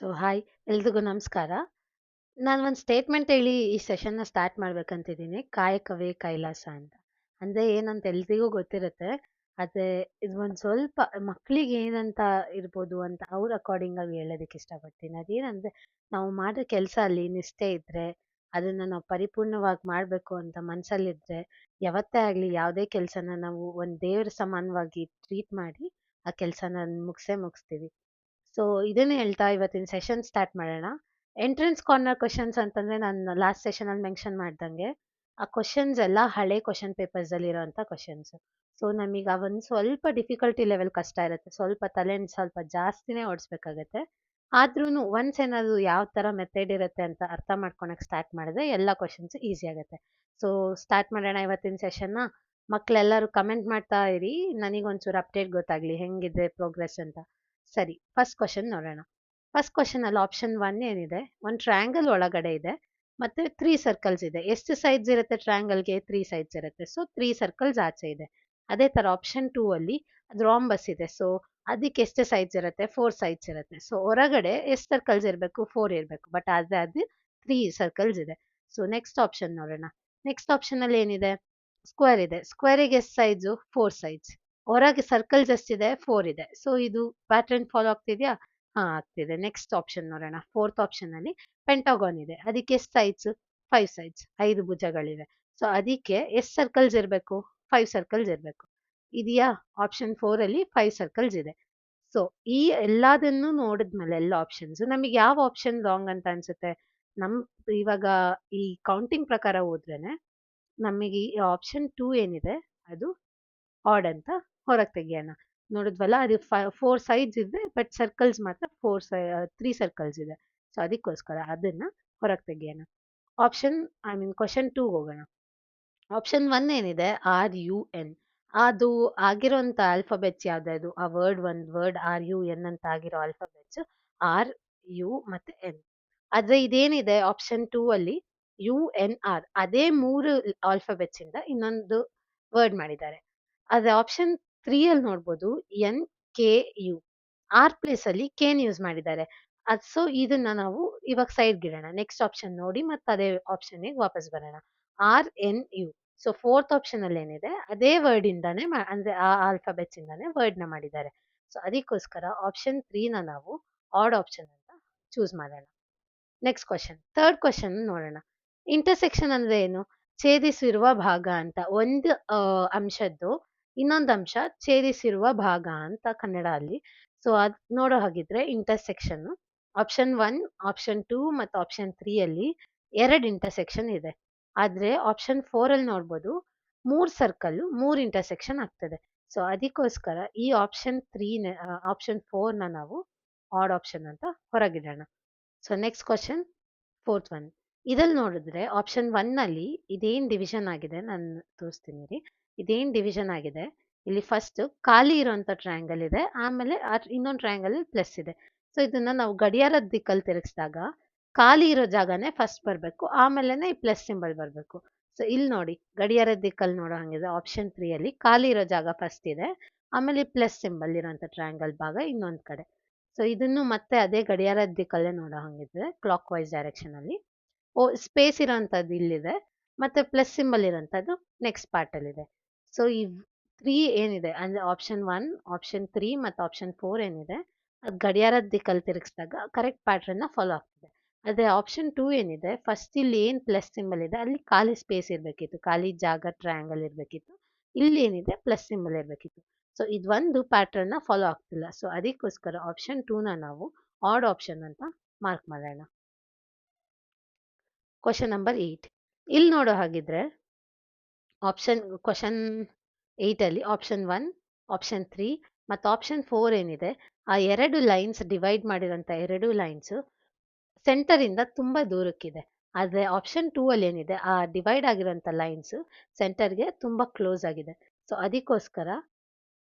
So hi ಎಲ್ರಿಗೂ ನಮಸ್ಕಾರ. ನಾನು ಒಂದು ಸ್ಟೇಟ್ಮೆಂಟ್ ಹೇಳಿ ಈ ಸೆಷನ್ನ ಸ್ಟಾರ್ಟ್ ಮಾಡ್ಬೇಕಂತಿದ್ದೀನಿ. ಕಾಯಕವೇ ಕೈಲಾಸ ಅಂತ. ಅಂದರೆ ಏನಂತ ಎಲ್ರಿಗೂ ಗೊತ್ತಿರುತ್ತೆ, ಆದರೆ ಇದು ಒಂದು ಸ್ವಲ್ಪ ಮಕ್ಕಳಿಗೆ ಏನಂತ ಇರ್ಬೋದು ಅಂತ ಅವ್ರ ಅಕಾರ್ಡಿಂಗಾಗಿ ಹೇಳೋದಕ್ಕೆ ಇಷ್ಟಪಡ್ತೀನಿ. ಅದೇನಂದರೆ ನಾವು ಮಾಡೋ ಕೆಲಸ ಅಲ್ಲಿ ನಿಷ್ಠೆ ಇದ್ದರೆ ಅದನ್ನು ನಾವು ಪರಿಪೂರ್ಣವಾಗಿ ಮಾಡಬೇಕು ಅಂತ ಮನಸ್ಸಲ್ಲಿದ್ದರೆ ಯಾವತ್ತೇ ಆಗಲಿ ಯಾವುದೇ ಕೆಲಸನ ನಾವು ಒಂದು ದೇವ್ರ ಸಮಾನವಾಗಿ ಟ್ರೀಟ್ ಮಾಡಿ ಆ ಕೆಲಸನ ಮುಗಿಸೇ ಮುಗಿಸ್ತೀವಿ. ಸೊ ಇದನ್ನೇ ಹೇಳ್ತಾ ಇವತ್ತಿನ ಸೆಷನ್ ಸ್ಟಾರ್ಟ್ ಮಾಡೋಣ. ಎಂಟ್ರೆನ್ಸ್ ಕಾರ್ನರ್ ಕ್ವಶನ್ಸ್ ಅಂತಂದ್ರೆ ನಾನು ಲಾಸ್ಟ್ ಸೆಷನ್ ಅಲ್ಲಿ ಮೆನ್ಷನ್ ಮಾಡ್ದಂಗೆ. ಆ ಕ್ವಶನ್ಸ್ ಎಲ್ಲ ಹಳೆ ಕ್ವಶನ್ ಪೇಪರ್ಸ್ ಅಲ್ಲಿ ಇರೋಂಥ ಕ್ವಶನ್ಸ್ ಸೊ ನಮಗೆ ಒಂದು ಸ್ವಲ್ಪ ಡಿಫಿಕಲ್ಟಿ ಲೆವೆಲ್ ಕಷ್ಟ ಇರುತ್ತೆ. ಸ್ವಲ್ಪ ತಲೆನ ಸ್ವಲ್ಪ ಜಾಸ್ತಿನೇ ಓಡಿಸ್ಬೇಕಾಗತ್ತೆ. ಆದ್ರೂ ಒನ್ಸ್ ಏನಾದ್ರು ಯಾವ ತರ ಮೆಥಡ್ ಇರುತ್ತೆ ಅಂತ ಅರ್ಥ ಮಾಡ್ಕೊಳಕ್ ಸ್ಟಾರ್ಟ್ ಮಾಡಿದ್ರೆ ಎಲ್ಲ ಕ್ವಶನ್ಸ್ ಈಸಿ ಆಗುತ್ತೆ. ಸೊ ಸ್ಟಾರ್ಟ್ ಮಾಡೋಣ ಇವತ್ತಿನ ಸೆಷನ್ನ ಮಕ್ಳೆಲ್ಲರೂ ಕಮೆಂಟ್ ಮಾಡ್ತಾ ಇರಿ. ನನಗೊಂಚೂರು ಅಪ್ಡೇಟ್ ಗೊತ್ತಾಗ್ಲಿ. ಹೆಂಗಿದೆ ಪ್ರೋಗ್ರೆಸ್ ಅಂತ. ಸರಿ ಫಸ್ಟ್ ಕ್ವಶನ್ ನೋಡೋಣ. ಫಸ್ಟ್ ಕ್ವಶನ್ ಅಲ್ಲಿ ಆಪ್ಷನ್ ಒನ್ ಏನಿದೆ? ಒಂದು ಟ್ರಯಾಂಗಲ್ ಒಳಗಡೆ ಇದೆ, ಮತ್ತೆ ತ್ರೀ ಸರ್ಕಲ್ಸ್ ಇದೆ. ಎಷ್ಟು ಸೈಡ್ಸ್ ಇರುತ್ತೆ ಟ್ರಯಾಂಗಲ್ಗೆ ತ್ರೀ ಸೈಡ್ಸ್ ಇರುತ್ತೆ. ಸೊ ತ್ರೀ ಸರ್ಕಲ್ಸ್ ಆಚೆ ಇದೆ. ಅದೇ ತರ ಆಪ್ಷನ್ ಟೂ ಅಲ್ಲಿ ಅದು ರಾಂಬಸ್ ಇದೆ. ಸೊ ಅದಕ್ಕೆ ಎಷ್ಟು ಸೈಡ್ಸ್ ಇರುತ್ತೆ? ಫೋರ್ ಸೈಡ್ಸ್ ಇರುತ್ತೆ. ಸೊ ಹೊರಗಡೆ ಎಷ್ಟು ಸರ್ಕಲ್ಸ್ ಇರಬೇಕು? ಫೋರ್ ಇರಬೇಕು. ಬಟ್ ಆದ್ರೆ ಅದು ತ್ರೀ ಸರ್ಕಲ್ಸ್ ಇದೆ. ಸೊ ನೆಕ್ಸ್ಟ್ ಆಪ್ಷನ್ ನೋಡೋಣ. ನೆಕ್ಸ್ಟ್ ಆಪ್ಷನ್ ಅಲ್ಲಿ ಏನಿದೆ? ಸ್ಕ್ವೇರ್ ಇದೆ. ಸ್ಕ್ವೇರಿಗೆ ಎಷ್ಟು ಸೈಡ್ಸು ಫೋರ್ ಸೈಡ್ಸ್ ಹೊರಗೆ ಸರ್ಕಲ್ ಜಸ್ಟ್ ಇದೆ ಫೋರ್ ಇದೆ. ಸೊ ಇದು ಪ್ಯಾಟರ್ನ್ ಫಾಲೋ ಆಗ್ತಿದ್ಯಾ? ಹಾ, ಆಗ್ತಿದೆ. ನೆಕ್ಸ್ಟ್ ಆಪ್ಷನ್ ನೋಡೋಣ. ಫೋರ್ತ್ ಆಪ್ಷನ್ ಅಲ್ಲಿ ಪೆಂಟಾಗಾನ್ ಇದೆ. ಅದಕ್ಕೆ ಎಷ್ಟು ಸೈಡ್ಸ್ ಫೈವ್ ಸೈಡ್ಸ್ ಐದು ಭುಜಗಳಿವೆ. ಸೊ ಅದಕ್ಕೆ ಎಷ್ಟು ಸರ್ಕಲ್ಸ್ ಇರಬೇಕು? ಫೈವ್ ಸರ್ಕಲ್ಸ್ ಇರಬೇಕು. ಇದೆಯಾ? ಆಪ್ಷನ್ ಫೋರ್ ಅಲ್ಲಿ ಫೈವ್ ಸರ್ಕಲ್ಸ್ ಇದೆ. ಸೊ ಈ ಎಲ್ಲದನ್ನು ನೋಡಿದ್ಮೇಲೆ ಎಲ್ಲ ಆಪ್ಷನ್ಸ್ ನಮಗೆ ಯಾವ ಆಪ್ಷನ್ ರಾಂಗ್ ಅಂತ ಅನ್ಸುತ್ತೆ? ನಮ್, ಇವಾಗ ಈ ಕೌಂಟಿಂಗ್ ಪ್ರಕಾರ ಹೋದ್ರೇನೆ ನಮಗೆ ಈ ಆಪ್ಷನ್ ಟೂ ಏನಿದೆ? ಅದು ಆಡ್ ಅಂತ ಹೊರಗೆ ತೆಗಿಯೋಣ. ನೋಡಿದ್ವಲ್ಲ, ಅದು ಫೋರ್ ಸೈಡ್ಸ್ ಇದೆ ಬಟ್ ಸರ್ಕಲ್ಸ್ ಮಾತ್ರ ಫೋರ್ ಸೈ ತ್ರೀ ಸರ್ಕಲ್ಸ್ ಇದೆ. ಸೊ ಅದಕ್ಕೋಸ್ಕರ ಅದನ್ನ ಹೊರಗೆ ತೆಗಿಯೋಣ. Option I mean question two ಹೋಗೋಣ. ಆಪ್ಷನ್ ಒನ್ ಏನಿದೆ? ಆರ್ ಯು ಎನ್ ಅದು ಆಗಿರೋಂಥ ಆಲ್ಫಾಬೆಟ್ಸ್ ಯಾವ್ದು ಆ ವರ್ಡ್ ಒಂದು ವರ್ಡ್ ಆರ್ ಯು ಎನ್ ಅಂತ ಆಗಿರೋ ಆಲ್ಫಾಬೆಟ್ಸ್ ಆರ್ ಯು ಮತ್ತೆ ಎನ್ ಆದ್ರೆ ಇದೇನಿದೆ? ಆಪ್ಷನ್ ಟೂ ಅಲ್ಲಿ ಯು ಎನ್ ಆರ್ ಅದೇ ಮೂರು ಆಲ್ಫಾಬೆಟ್ಸ್ ಇಂದ ಇನ್ನೊಂದು ವರ್ಡ್ ಮಾಡಿದ್ದಾರೆ. ಆದ್ರೆ ಆಪ್ಷನ್ ತ್ರೀ ಅಲ್ಲಿ ನೋಡ್ಬೋದು, N, K, U. R place ಅಲ್ಲಿ ಕೆನ್ ಯೂಸ್ ಮಾಡಿದ್ದಾರೆ. ಅದ್ ಸೊ ಇದನ್ನ ನಾವು ಇವಾಗ ಸೈಡ್ ಗಿಡೋಣ ನೆಕ್ಸ್ಟ್ ಆಪ್ಷನ್ ನೋಡಿ ಮತ್ತೆ ಅದೇ ಆಪ್ಷನ್ ವಾಪಸ್ ಬರೋಣ. R, N, U. So fourth option ಅಲ್ಲಿ ಏನಿದೆ? ಅದೇ ವರ್ಡ್ ಇಂದಾನೆ ಅಂದ್ರೆ ಆ ಆಲ್ಫಾಬೆಟ್ಸ್ ಇಂದಾನೆ ವರ್ಡ್ನ ಮಾಡಿದ್ದಾರೆ. ಸೊ ಅದಕ್ಕೋಸ್ಕರ ಆಪ್ಷನ್ನ ನಾವು ಆಡ್ ಆಪ್ಷನ್ ಅಂತ ಚೂಸ್ ಮಾಡೋಣ. ನೆಕ್ಸ್ಟ್ ಕ್ವಶನ್ ಥರ್ಡ್ ಕ್ವಶನ್ ನೋಡೋಣ. ಇಂಟರ್ಸೆಕ್ಷನ್ ಅಂದ್ರೆ ಏನು? ಛೇದಿಸಿರುವ ಭಾಗ ಅಂತ. ಒಂದು ಅಂಶದ್ದು ಇನ್ನೊಂದು ಅಂಶ ಛೇದಿಸಿರುವ ಭಾಗ ಅಂತ ಕನ್ನಡ ಅಲ್ಲಿ. ಸೊ ಅದ್ ನೋಡೋ ಹಾಗಿದ್ರೆ intersection option one option two ಮತ್ತು ಆಪ್ಷನ್ ತ್ರೀ ಅಲ್ಲಿ ಎರಡು ಇಂಟರ್ಸೆಕ್ಷನ್ ಇದೆ. ಆದ್ರೆ ಆಪ್ಷನ್ ಫೋರ್ ಅಲ್ಲಿ ನೋಡ್ಬೋದು ಮೂರ್ ಸರ್ಕಲ್ ಮೂರ್ ಇಂಟರ್ಸೆಕ್ಷನ್ ಆಗ್ತದೆ. ಸೊ ಅದಕ್ಕೋಸ್ಕರ ಈ ಆಪ್ಷನ್ ತ್ರೀ ಆಪ್ಷನ್ ಫೋರ್ನ ನಾವು ಆಡ್ ಆಪ್ಷನ್ ಅಂತ ಹೊರಗಿಡೋಣ. So next question fourth one ಇದಲ್ಲಿ ನೋಡಿದ್ರೆ ಆಪ್ಷನ್ ಒನ್ ಅಲ್ಲಿ ಇದೇನ್ ಡಿವಿಷನ್ ಆಗಿದೆ ನಾನು ತೋರಿಸ್ತೀನಿ ರೀ. ಇದೇನ್ ಡಿವಿಷನ್ ಆಗಿದೆ? ಇಲ್ಲಿ ಫಸ್ಟ್ ಖಾಲಿ ಇರುವಂತ ಟ್ರಯಾಂಗಲ್ ಇದೆ, ಆಮೇಲೆ ಇನ್ನೊಂದು ಟ್ರಯಾಂಗಲ್ ಪ್ಲಸ್ ಇದೆ. ಸೊ ಇದನ್ನ ನಾವು ಗಡಿಯಾರದ ದಿಕ್ಕಲ್ಲಿ ತಿರುಗಿಸಿದಾಗ ಖಾಲಿ ಇರೋ ಜಾಗನೇ ಫಸ್ಟ್ ಬರಬೇಕು, ಆಮೇಲೆನೆ ಈ ಪ್ಲಸ್ ಸಿಂಬಲ್ ಬರಬೇಕು. ಸೊ ಇಲ್ಲಿ ನೋಡಿ, ಗಡಿಯಾರದ ದಿಕ್ಕಲ್ಲಿ ನೋಡೋ ಹಂಗಿದೆ ಆಪ್ಷನ್ ತ್ರೀ ಅಲ್ಲಿ ಖಾಲಿ ಇರೋ ಜಾಗ ಫಸ್ಟ್ ಇದೆ, ಆಮೇಲೆ ಪ್ಲಸ್ ಸಿಂಬಲ್ ಇರೋಂಥ ಟ್ರಯಾಂಗಲ್ ಭಾಗ ಇನ್ನೊಂದು ಕಡೆ. ಸೊ ಇದನ್ನು ಮತ್ತೆ ಅದೇ ಗಡಿಯಾರದ ದಿಕ್ಕಲ್ಲೇ ನೋಡೋ ಹಂಗಿದ್ರೆ ಕ್ಲಾಕ್ ವೈಸ್ ಡೈರೆಕ್ಷನ್ ಅಲ್ಲಿ. ಓ ಸ್ಪೇಸ್ ಇರೋಂಥದ್ದು ಇಲ್ಲಿದೆ, ಮತ್ತೆ ಪ್ಲಸ್ ಸಿಂಬಲ್ ಇರೋಂಥದ್ದು ನೆಕ್ಸ್ಟ್ ಪಾರ್ಟ್ ಇದೆ ಸೊ ಈ ತ್ರೀ ಏನಿದೆ? ಅಂದ್ರೆ ಆಪ್ಷನ್ ಒನ್ ಆಪ್ಷನ್ ತ್ರೀ ಮತ್ತು ಆಪ್ಷನ್ ಫೋರ್ ಏನಿದೆ? ಅದು ಗಡಿಯಾರದ ದಿಕ್ಕಲ್ಲಿ ತಿರುಗಿಸಿದಾಗ ಕರೆಕ್ಟ್ ಪ್ಯಾಟ್ರನ್ನ ಫಾಲೋ ಆಗ್ತದೆ. ಅದೇ ಆಪ್ಷನ್ ಟೂ ಏನಿದೆ? ಫಸ್ಟ್ ಇಲ್ಲಿ ಏನ್ ಪ್ಲಸ್ ಸಿಂಬಲ್ ಇದೆ? ಅಲ್ಲಿ ಖಾಲಿ ಸ್ಪೇಸ್ ಇರಬೇಕಿತ್ತು. ಖಾಲಿ ಜಾಗ ಟ್ರಯಾಂಗಲ್ ಇರಬೇಕಿತ್ತು. ಇಲ್ಲಿ ಏನಿದೆ? ಪ್ಲಸ್ ಸಿಂಬಲ್ ಇರಬೇಕಿತ್ತು. ಸೊ ಇದೊಂದು ಪ್ಯಾಟ್ರನ್ನ ಫಾಲೋ ಆಗ್ತಿಲ್ಲ. ಸೊ ಅದಕ್ಕೋಸ್ಕರ ಆಪ್ಷನ್ ಟೂನ ನಾವು ಆಡ್ ಆಪ್ಷನ್ ಅಂತ ಮಾರ್ಕ್ ಮಾಡೋಣ. ಕ್ವಶನ್ ನಂಬರ್ ಏಯ್ಟ್ ಇಲ್ಲಿ ನೋಡೋ ಹಾಗಿದ್ರೆ ಆಪ್ಷನ್ ಕ್ವಶನ್ ಏಯ್ಟಲ್ಲಿ ಆಪ್ಷನ್ ಒನ್ ಆಪ್ಷನ್ ತ್ರೀ ಮತ್ತು ಆಪ್ಷನ್ ಫೋರ್ ಏನಿದೆ, ಆ ಎರಡು ಲೈನ್ಸ್ ಡಿವೈಡ್ ಮಾಡಿರೋಂಥ ಎರಡು ಲೈನ್ಸ್ ಸೆಂಟರ್ ಇಂದ ತುಂಬಾ ದೂರಕ್ಕಿದೆ. ಆದರೆ ಆಪ್ಷನ್ ಟೂ ಅಲ್ಲಿ ಏನಿದೆ, ಆ ಡಿವೈಡ್ ಆಗಿರೋಂಥ ಲೈನ್ಸ್ ಸೆಂಟರ್ಗೆ ತುಂಬ ಕ್ಲೋಸ್ ಆಗಿದೆ. ಸೊ ಅದಕ್ಕೋಸ್ಕರ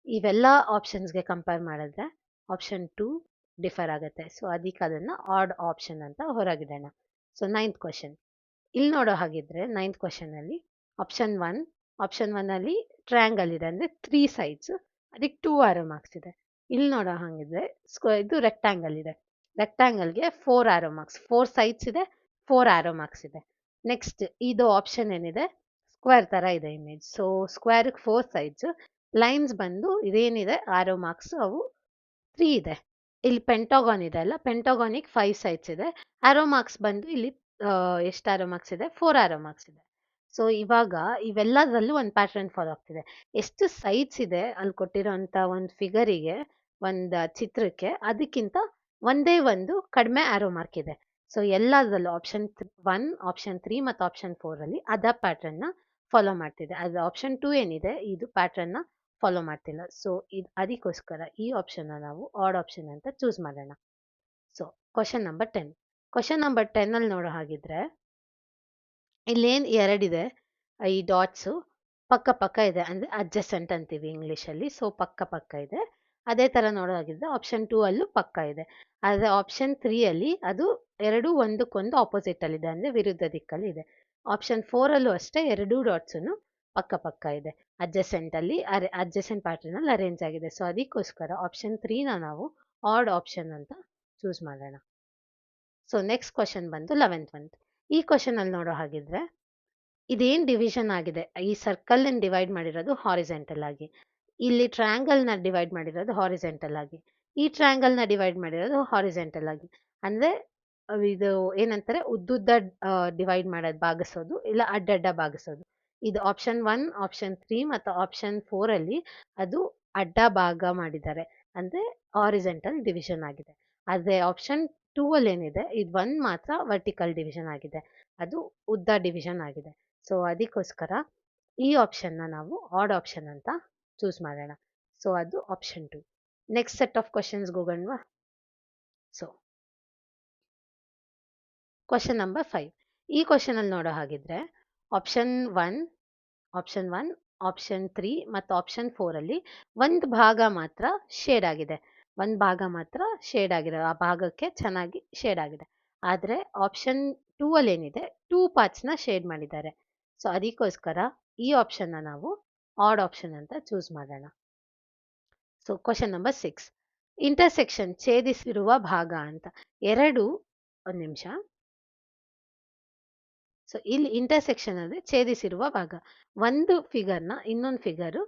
ಇವೆಲ್ಲ ಆಪ್ಷನ್ಸ್ಗೆ ಕಂಪೇರ್ ಮಾಡಿದ್ರೆ ಆಪ್ಷನ್ ಟೂ ಡಿಫರ್ ಆಗುತ್ತೆ. ಸೊ ಅದಕ್ಕೆ ಅದನ್ನ ಆಡ್ ಆಪ್ಷನ್ ಅಂತ ಹೊರಗಿಡೋಣ. ಸೊ ನೈನ್ತ್ ಕ್ವಶನ್ ಇಲ್ಲಿ ನೋಡೋ ಹಾಗಿದ್ರೆ ನೈನ್ತ್ ಕ್ವಶನ್ ಅಲ್ಲಿ ಆಪ್ಷನ್ ಒನ್ ಆಪ್ಷನ್ ಒನ್ ಅಲ್ಲಿ ಟ್ರಯಾಂಗಲ್ ಇದೆ ಅಂದ್ರೆ ತ್ರೀ ಸೈಡ್ಸ್ ಅದಕ್ಕೆ ಟೂ ಆರೋ ಮಾರ್ಕ್ಸ್ ಇದೆ. ಇಲ್ಲಿ ನೋಡೋ ಹಾಗಿದ್ರೆ ಸ್ಕ್ವ ಇದು ರೆಕ್ಟ್ಯಾಂಗಲ್ ಇದೆ. ರೆಕ್ಟಾಂಗಲ್ಗೆ four arrow marks four sides ಇದೆ ಫೋರ್ ಆರೋ ಮಾರ್ಕ್ಸ್ ಇದೆ. ನೆಕ್ಸ್ಟ್ ಇದು ಆಪ್ಷನ್ ಏನಿದೆ? ಸ್ಕ್ವೇರ್ ಥರ ಇದೆ ಇಮೇಜ್ ಸೊ ಸ್ಕ್ವೇರ್ಗೆ ಫೋರ್ ಸೈಡ್ಸ್ ಲೈನ್ಸ್ ಬಂದು ಇದೇನಿದೆ? ಆರೋ ಮಾರ್ಕ್ಸ್ ಅವು ತ್ರೀ ಇದೆ. ಇಲ್ಲಿ ಪೆಂಟಾಗಾನ್ ಇದೆ ಅಲ್ಲ? ಪೆಂಟಾಗಾನಿಗೆ ಫೈವ್ ಸೈಡ್ಸ್ ಇದೆ. ಆರೋ ಮಾರ್ಕ್ಸ್ ಬಂದು ಇಲ್ಲಿ ಎಷ್ಟು ಆರೋ ಮಾರ್ಕ್ಸ್ ಇದೆ? ಫೋರ್ ಆರೋ ಮಾರ್ಕ್ಸ್ ಇದೆ. ಸೊ ಇವಾಗ ಇವೆಲ್ಲದರಲ್ಲೂ ಒಂದು ಪ್ಯಾಟರ್ನ್ ಫಾಲೋ ಆಗ್ತಿದೆ. ಎಷ್ಟು ಸೈಡ್ಸ್ ಇದೆ ಅಲ್ಲಿ ಕೊಟ್ಟಿರೋಂಥ ಒಂದು ಫಿಗರಿಗೆ ಒಂದು ಚಿತ್ರಕ್ಕೆ, ಅದಕ್ಕಿಂತ ಒಂದೇ ಒಂದು ಕಡಿಮೆ ಆರೋ ಮಾರ್ಕ್ ಇದೆ. ಸೊ ಎಲ್ಲದರಲ್ಲೂ ಆಪ್ಷನ್ ಒನ್ ಆಪ್ಷನ್ ತ್ರೀ ಮತ್ತು ಆಪ್ಷನ್ ಫೋರಲ್ಲಿ ಅದ ಪ್ಯಾಟ್ರನ್ನ ಫಾಲೋ ಮಾಡ್ತಿದೆ. ಅದು ಆಪ್ಷನ್ ಟೂ ಏನಿದೆ, ಇದು ಪ್ಯಾಟ್ರನ್ನ ಫಾಲೋ ಮಾಡ್ತಿಲ್ಲ. ಸೊ ಇದು, ಅದಕ್ಕೋಸ್ಕರ ಈ ಆಪ್ಷನ್ನ ನಾವು ಆಡ್ ಆಪ್ಷನ್ ಅಂತ ಚೂಸ್ ಮಾಡೋಣ. So question number ten question number ಟೆನ್ನಲ್ಲಿ ನೋಡೋ ಹಾಗಿದ್ರೆ ಇಲ್ಲೇನು ಎರಡಿದೆ ಈ ಡಾಟ್ಸು, ಪಕ್ಕ ಪಕ್ಕ ಇದೆ ಅಂದರೆ ಅಡ್ಜಸೆಂಟ್ ಅಂತೀವಿ ಇಂಗ್ಲೀಷಲ್ಲಿ, ಸೊ ಪಕ್ಕ ಪಕ್ಕ ಇದೆ. ಅದೇ ಥರ ನೋಡೋ ಹಾಗಿದ್ರೆ ಆಪ್ಷನ್ ಟೂ ಅಲ್ಲೂ ಪಕ್ಕ ಇದೆ. ಆದರೆ ಆಪ್ಷನ್ ತ್ರೀಯಲ್ಲಿ ಅದು ಎರಡು ಒಂದಕ್ಕೊಂದು ಆಪೋಸಿಟಲ್ಲಿದೆ ಅಂದರೆ ವಿರುದ್ಧ ದಿಕ್ಕಲ್ಲಿ ಇದೆ. ಆಪ್ಷನ್ ಫೋರಲ್ಲೂ ಅಷ್ಟೇ ಎರಡೂ ಡಾಟ್ಸನ್ನು ಪಕ್ಕ ಪಕ್ಕ ಇದೆ. ಅಡ್ಜಸೆಂಟಲ್ಲಿ ಅರೆ, ಅಡ್ಜಸೆಂಟ್ ಪ್ಯಾಟರ್ನಲ್ಲಿ ಅರೇಂಜ್ ಆಗಿದೆ. ಸೊ ಅದಕ್ಕೋಸ್ಕರ ಆಪ್ಷನ್ ತ್ರೀನ ನಾವು ಆಡ್ ಆಪ್ಷನ್ ಅಂತ ಚೂಸ್ ಮಾಡೋಣ. ಸೊ ನೆಕ್ಸ್ಟ್ ಕ್ವಶನ್ ಬಂದು ಲೆವೆಂತ್ ಮಂತ್ ಈ ಕ್ವಶನಲ್ಲಿ ನೋಡೋ ಹಾಗಿದ್ರೆ, ಇದೇನು ಡಿವಿಷನ್ ಆಗಿದೆ? ಈ ಸರ್ಕಲ್ನ ಡಿವೈಡ್ ಮಾಡಿರೋದು ಹಾರಿಸೆಂಟಲ್ ಆಗಿ. ಇಲ್ಲಿ ಟ್ರಯಾಂಗಲ್ನ ಡಿವೈಡ್ ಮಾಡಿರೋದು ಹಾರಿಸೆಂಟಲ್ ಆಗಿ. ಈ ಟ್ರಯಾಂಗಲ್ನ ಡಿವೈಡ್ ಮಾಡಿರೋದು ಹಾರಿಸೆಂಟಲ್ ಆಗಿ. ಅಂದರೆ, ಇದು ಏನಂತಾರೆ? ಉದ್ದುದ್ದ ಡಿವೈಡ್ ಮಾಡೋದು ಭಾಗಿಸೋದು, ಇಲ್ಲ ಅಡ್ಡಡ್ಡ ಭಾಗಿಸೋದು. ಇದು ಆಪ್ಷನ್ ಒನ್ ಆಪ್ಷನ್ ತ್ರೀ ಮತ್ತು ಆಪ್ಷನ್ ಫೋರಲ್ಲಿ ಅದು ಅಡ್ಡ ಭಾಗ ಮಾಡಿದ್ದಾರೆ. ಅಂದರೆ ಹಾರಿಸೆಂಟಲ್ ಡಿವಿಷನ್ ಆಗಿದೆ. ಆದರೆ ಆಪ್ಷನ್ ಟೂ ಅಲ್ಲಿ ಏನಿದೆ, ಇದು ಒನ್ ಮಾತ್ರ ವರ್ಟಿಕಲ್ ಡಿವಿಷನ್ ಆಗಿದೆ. ಅದು ಉದ್ದ ಡಿವಿಷನ್ ಆಗಿದೆ. ಸೊ ಅದಕ್ಕೋಸ್ಕರ ಈ ಆಪ್ಷನ್ನ ನಾವು ಆಡ್ ಆಪ್ಷನ್ ಅಂತ ಚೂಸ್ ಮಾಡೋಣ. ಸೊ ಅದು option two next set of questions ಹೋಗೋಣವಾ so question number five ಈ ಕ್ವಶನಲ್ಲಿ ನೋಡೋ ಹಾಗಿದ್ರೆ option one option one option three ಮತ್ತು ಆಪ್ಷನ್ ಫೋರಲ್ಲಿ ಒಂದು ಭಾಗ ಮಾತ್ರ ಶೇಡ್ ಆಗಿದೆ. ಒಂದು ಭಾಗ ಮಾತ್ರ ಶೇಡ್ ಆಗಿದೆ ಆ ಭಾಗಕ್ಕೆ ಚೆನ್ನಾಗಿ ಶೇಡ್ ಆಗಿದೆ. ಆದರೆ ಆಪ್ಷನ್ ಟೂ ಅಲ್ಲಿ ಏನಿದೆ ಟೂ ಪಾರ್ಟ್ಸ್ನ ಶೇಡ್ ಮಾಡಿದ್ದಾರೆ. ಸೊ ಅದಕ್ಕೋಸ್ಕರ ಈ ಆಪ್ಷನ್ನ ನಾವು ಆಡ್ ಆಪ್ಷನ್ ಅಂತ ಚೂಸ್ ಮಾಡೋಣ. So question number six intersection ಛೇದಿಸಿರುವ ಭಾಗ ಅಂತ. ಎರಡು, ಒಂದು ನಿಮಿಷ. ಸೊ ಇಲ್ಲಿ ಇಂಟರ್ಸೆಕ್ಷನ್ ಅಂದರೆ ಛೇದಿಸಿರುವ ಭಾಗ. ಒಂದು ಫಿಗರ್ನ ಇನ್ನೊಂದು ಫಿಗರು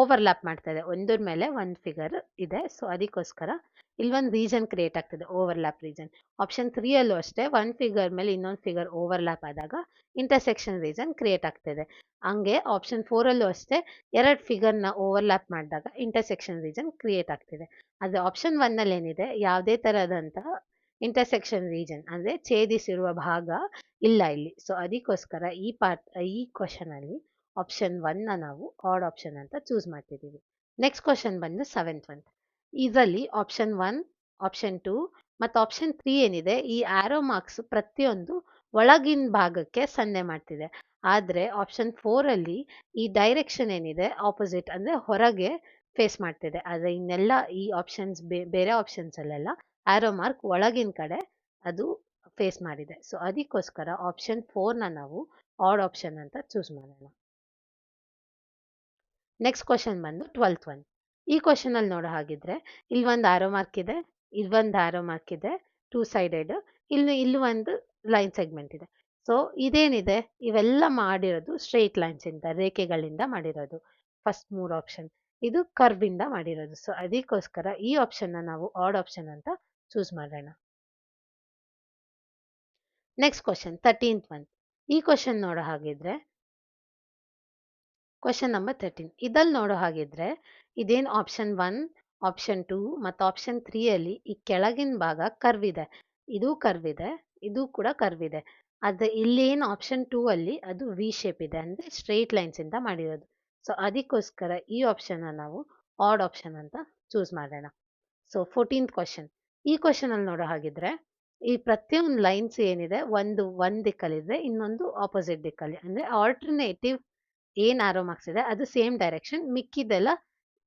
ಓವರ್ಲ್ಯಾಪ್ ಮಾಡ್ತಾ ಇದೆ. ಒಂದ್ರ ಮೇಲೆ ಒಂದು ಫಿಗರ್ ಇದೆ. ಸೊ ಅದಕ್ಕೋಸ್ಕರ ಇಲ್ಲೊಂದು ರೀಜನ್ ಕ್ರಿಯೇಟ್ ಆಗ್ತದೆ ಓವರ್ಲ್ಯಾಪ್ ರೀಜನ್ ಆಪ್ಷನ್ ತ್ರೀಯಲ್ಲೂ ಅಷ್ಟೇ ಒಂದು ಫಿಗರ್ ಮೇಲೆ ಇನ್ನೊಂದು ಫಿಗರ್ ಓವರ್ಲ್ಯಾಪ್ ಆದಾಗ ಇಂಟರ್ಸೆಕ್ಷನ್ ರೀಜನ್ ಕ್ರಿಯೇಟ್ ಆಗ್ತದೆ. ಹಂಗೆ ಆಪ್ಷನ್ ಫೋರಲ್ಲೂ ಅಷ್ಟೇ, ಎರಡು ಫಿಗರ್ನ ಓವರ್ಲ್ಯಾಪ್ ಮಾಡಿದಾಗ ಇಂಟರ್ಸೆಕ್ಷನ್ ರೀಜನ್ ಕ್ರಿಯೇಟ್ ಆಗ್ತಿದೆ. ಆದರೆ ಆಪ್ಷನ್ ಒನ್ನಲ್ಲಿ ಏನಿದೆ, ಯಾವುದೇ ಥರದಂತಹ ಇಂಟರ್ಸೆಕ್ಷನ್ ರೀಜನ್ ಅಂದರೆ ಛೇದಿಸಿರುವ ಭಾಗ ಇಲ್ಲ ಇಲ್ಲಿ. ಸೊ ಅದಕ್ಕೋಸ್ಕರ ಈ ಪಾರ್ಟ್ ಈ ಕ್ವಶನಲ್ಲಿ ಆಪ್ಷನ್ ಒನ್ನ ನಾವು ಆಡ್ ಆಪ್ಷನ್ ಅಂತ ಚೂಸ್ ಮಾಡ್ತಿದ್ದೀವಿ. ನೆಕ್ಸ್ಟ್ ಕ್ವಶನ್ ಬಂದು ಸೆವೆಂತ್ ಒನ್ ಇದರಲ್ಲಿ ಆಪ್ಷನ್ ಒನ್ ಆಪ್ಷನ್ ಟೂ ಮತ್ತು ಆಪ್ಷನ್ ತ್ರೀ ಏನಿದೆ, ಈ ಆರೋ ಮಾರ್ಕ್ಸ್ ಪ್ರತಿಯೊಂದು ಒಳಗಿನ ಭಾಗಕ್ಕೆ ಸನ್ನೆ ಮಾಡ್ತಿದೆ. ಆದರೆ ಆಪ್ಷನ್ ಫೋರಲ್ಲಿ ಈ ಡೈರೆಕ್ಷನ್ ಏನಿದೆ ಆಪೋಸಿಟ್ ಅಂದರೆ ಹೊರಗೆ ಫೇಸ್ ಮಾಡ್ತಿದೆ. ಆದರೆ ಇನ್ನೆಲ್ಲ ಈ ಆಪ್ಷನ್ಸ್ ಬೇರೆ ಆಪ್ಷನ್ಸ್ ಅಲ್ಲೆಲ್ಲ ಆರೋ ಮಾರ್ಕ್ ಒಳಗಿನ ಕಡೆ ಅದು ಫೇಸ್ ಮಾಡಿದೆ. ಸೊ ಅದಕ್ಕೋಸ್ಕರ ಆಪ್ಷನ್ ಫೋರ್ನ ನಾವು ಆಡ್ ಆಪ್ಷನ್ ಅಂತ ಚೂಸ್ ಮಾಡೋಣ. ನೆಕ್ಸ್ಟ್ ಕ್ವಶನ್ ಬಂದು ಟ್ವೆಲ್ತ್ ಒನ್ ಈ ಕ್ವಶನಲ್ಲಿ ನೋಡೋ ಹಾಗಿದ್ರೆ, ಇಲ್ಲಿ ಒಂದು ಆರೋ ಮಾರ್ಕ್ ಇದೆ, ಇಲ್ಲಿ ಒಂದು ಆರೋ ಮಾರ್ಕ್ ಇದೆ ಟೂ ಸೈಡೆಡ್ ಇಲ್ಲಿ ಇಲ್ಲಿ ಒಂದು ಲೈನ್ ಸೆಗ್ಮೆಂಟ್ ಇದೆ. ಸೊ ಇದೇನಿದೆ? ಇವೆಲ್ಲ ಮಾಡಿರೋದು ಸ್ಟ್ರೈಟ್ ಲೈನ್ಸ್ ಇಂದ, ರೇಖೆಗಳಿಂದ ಮಾಡಿರೋದು. ಫಸ್ಟ್ ಮೂರು ಆಪ್ಷನ್ ಇದು ಕರ್ವ್ ಇಂದ ಮಾಡಿರೋದು. ಸೊ ಅದಕ್ಕೋಸ್ಕರ ಈ ಆಪ್ಷನ್ನ ನಾವು ಆಡ್ ಆಪ್ಷನ್ ಅಂತ ಚೂಸ್ ಮಾಡೋಣ. ನೆಕ್ಸ್ಟ್ ಕ್ವಶನ್ ತರ್ಟೀನ್ತ್ ಒನ್ ಈ ಕ್ವಶನ್ ನೋಡೋ ಹಾಗಿದ್ರೆ ಕ್ವಶನ್ ನಂಬರ್ ತರ್ಟೀನ್ ಇದಲ್ಲಿ ನೋಡೋ ಹಾಗಿದ್ರೆ, ಇದೇನು ಆಪ್ಷನ್ ಒನ್ ಆಪ್ಷನ್ ಟೂ ಮತ್ತು ಆಪ್ಷನ್ ತ್ರೀಯಲ್ಲಿ ಈ ಕೆಳಗಿನ ಭಾಗ ಕರ್ವ್ ಇದೆ. ಇದು ಕರ್ವ್ ಇದೆ, ಇದು ಕೂಡ ಕರ್ವ್ ಇದೆ. ಆದರೆ ಇಲ್ಲೇನು ಆಪ್ಷನ್ ಟೂ ಅಲ್ಲಿ ಅದು ವಿ ಶೇಪ್ ಇದೆ ಅಂದರೆ ಸ್ಟ್ರೈಟ್ ಲೈನ್ಸ್ ಇಂದ ಮಾಡಿರೋದು. ಸೊ ಅದಕ್ಕೋಸ್ಕರ ಈ ಆಪ್ಷನ್ನ ನಾವು ಆಡ್ ಆಪ್ಷನ್ ಅಂತ ಚೂಸ್ ಮಾಡೋಣ. ಸೊ ಫೋರ್ಟೀನ್ತ್ ಕ್ವಶನ್ ಈ ಕ್ವಶನಲ್ಲಿ ನೋಡೋ ಹಾಗಿದ್ರೆ, ಈ ಪ್ರತಿಯೊಂದು ಲೈನ್ಸ್ ಏನಿದೆ, ಒಂದು ಒಂದು ದಿಕ್ಕಲ್ಲಿದೆ, ಇನ್ನೊಂದು ಆಪೋಸಿಟ್ ದಿಕ್ಕಲ್ಲಿ. ಅಂದರೆ ಆಲ್ಟರ್ನೇಟಿವ್ ಏನು ಆರೋ ಮಾರ್ಕ್ಸ್ ಇದೆ, ಅದು ಸೇಮ್ ಡೈರೆಕ್ಷನ್ ಮಿಕ್ಕಿದೆಲ್ಲ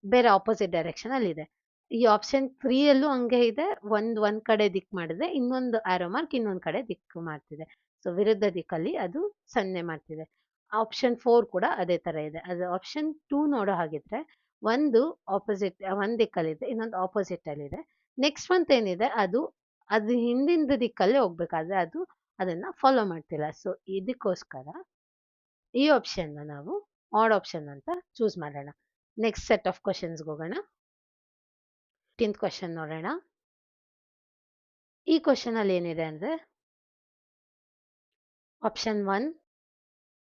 ಬೇರೆ ಆಪೋಸಿಟ್ ಡೈರೆಕ್ಷನಲ್ಲಿ ಇದೆ ಈ ಆಪ್ಷನ್ ತ್ರೀಯಲ್ಲೂ ಹಂಗೆ ಇದೆ, ಒಂದು ಒಂದು ಕಡೆ ದಿಕ್ ಮಾಡಿದ್ರೆ ಇನ್ನೊಂದು ಆರೋ ಮಾರ್ಕ್ ಇನ್ನೊಂದು ಕಡೆ ದಿಕ್ ಮಾಡ್ತಿದೆ. ಸೊ ವಿರುದ್ಧ ದಿಕ್ಕಲ್ಲಿ ಅದು ಸನ್ನೆ ಮಾಡ್ತಿದೆ. ಆಪ್ಷನ್ ಫೋರ್ ಕೂಡ ಅದೇ ಥರ ಇದೆ. ಅದು ಆಪ್ಷನ್ ಟೂ ನೋಡೋ ಹಾಗಿದ್ರೆ, ಒಂದು ಆಪೋಸಿಟ್ ಒಂದು ದಿಕ್ಕಲ್ಲಿದೆ, ಇನ್ನೊಂದು ಆಪೋಸಿಟ್ ಅಲ್ಲಿ ಇದೆ ನೆಕ್ಸ್ಟ್ ಮಂತ್ ಏನಿದೆ, ಅದು ಅದು ಹಿಂದಿನ ದಿಕ್ಕಲ್ಲೇ ಹೋಗ್ಬೇಕಾದ್ರೆ ಅದು ಅದನ್ನ ಫಾಲೋ ಮಾಡ್ತಿಲ್ಲ. ಸೊ ಇದಕ್ಕೋಸ್ಕರ ಈ ಆಪ್ಷನ್ನ ನಾವು ಆಡ್ ಆಪ್ಷನ್ ಅಂತ ಚೂಸ್ ಮಾಡೋಣ. ನೆಕ್ಸ್ಟ್ ಸೆಟ್ ಆಫ್ ಕ್ವಶನ್ಸ್ಗೆ ಹೋಗೋಣ. ಟೆಂತ್ ಕ್ವಶನ್ ನೋಡೋಣ. ಈ ಕ್ವಶನ್ ಅಲ್ಲಿ ಏನಿದೆ ಅಂದ್ರೆ ಆಪ್ಷನ್ ಒನ್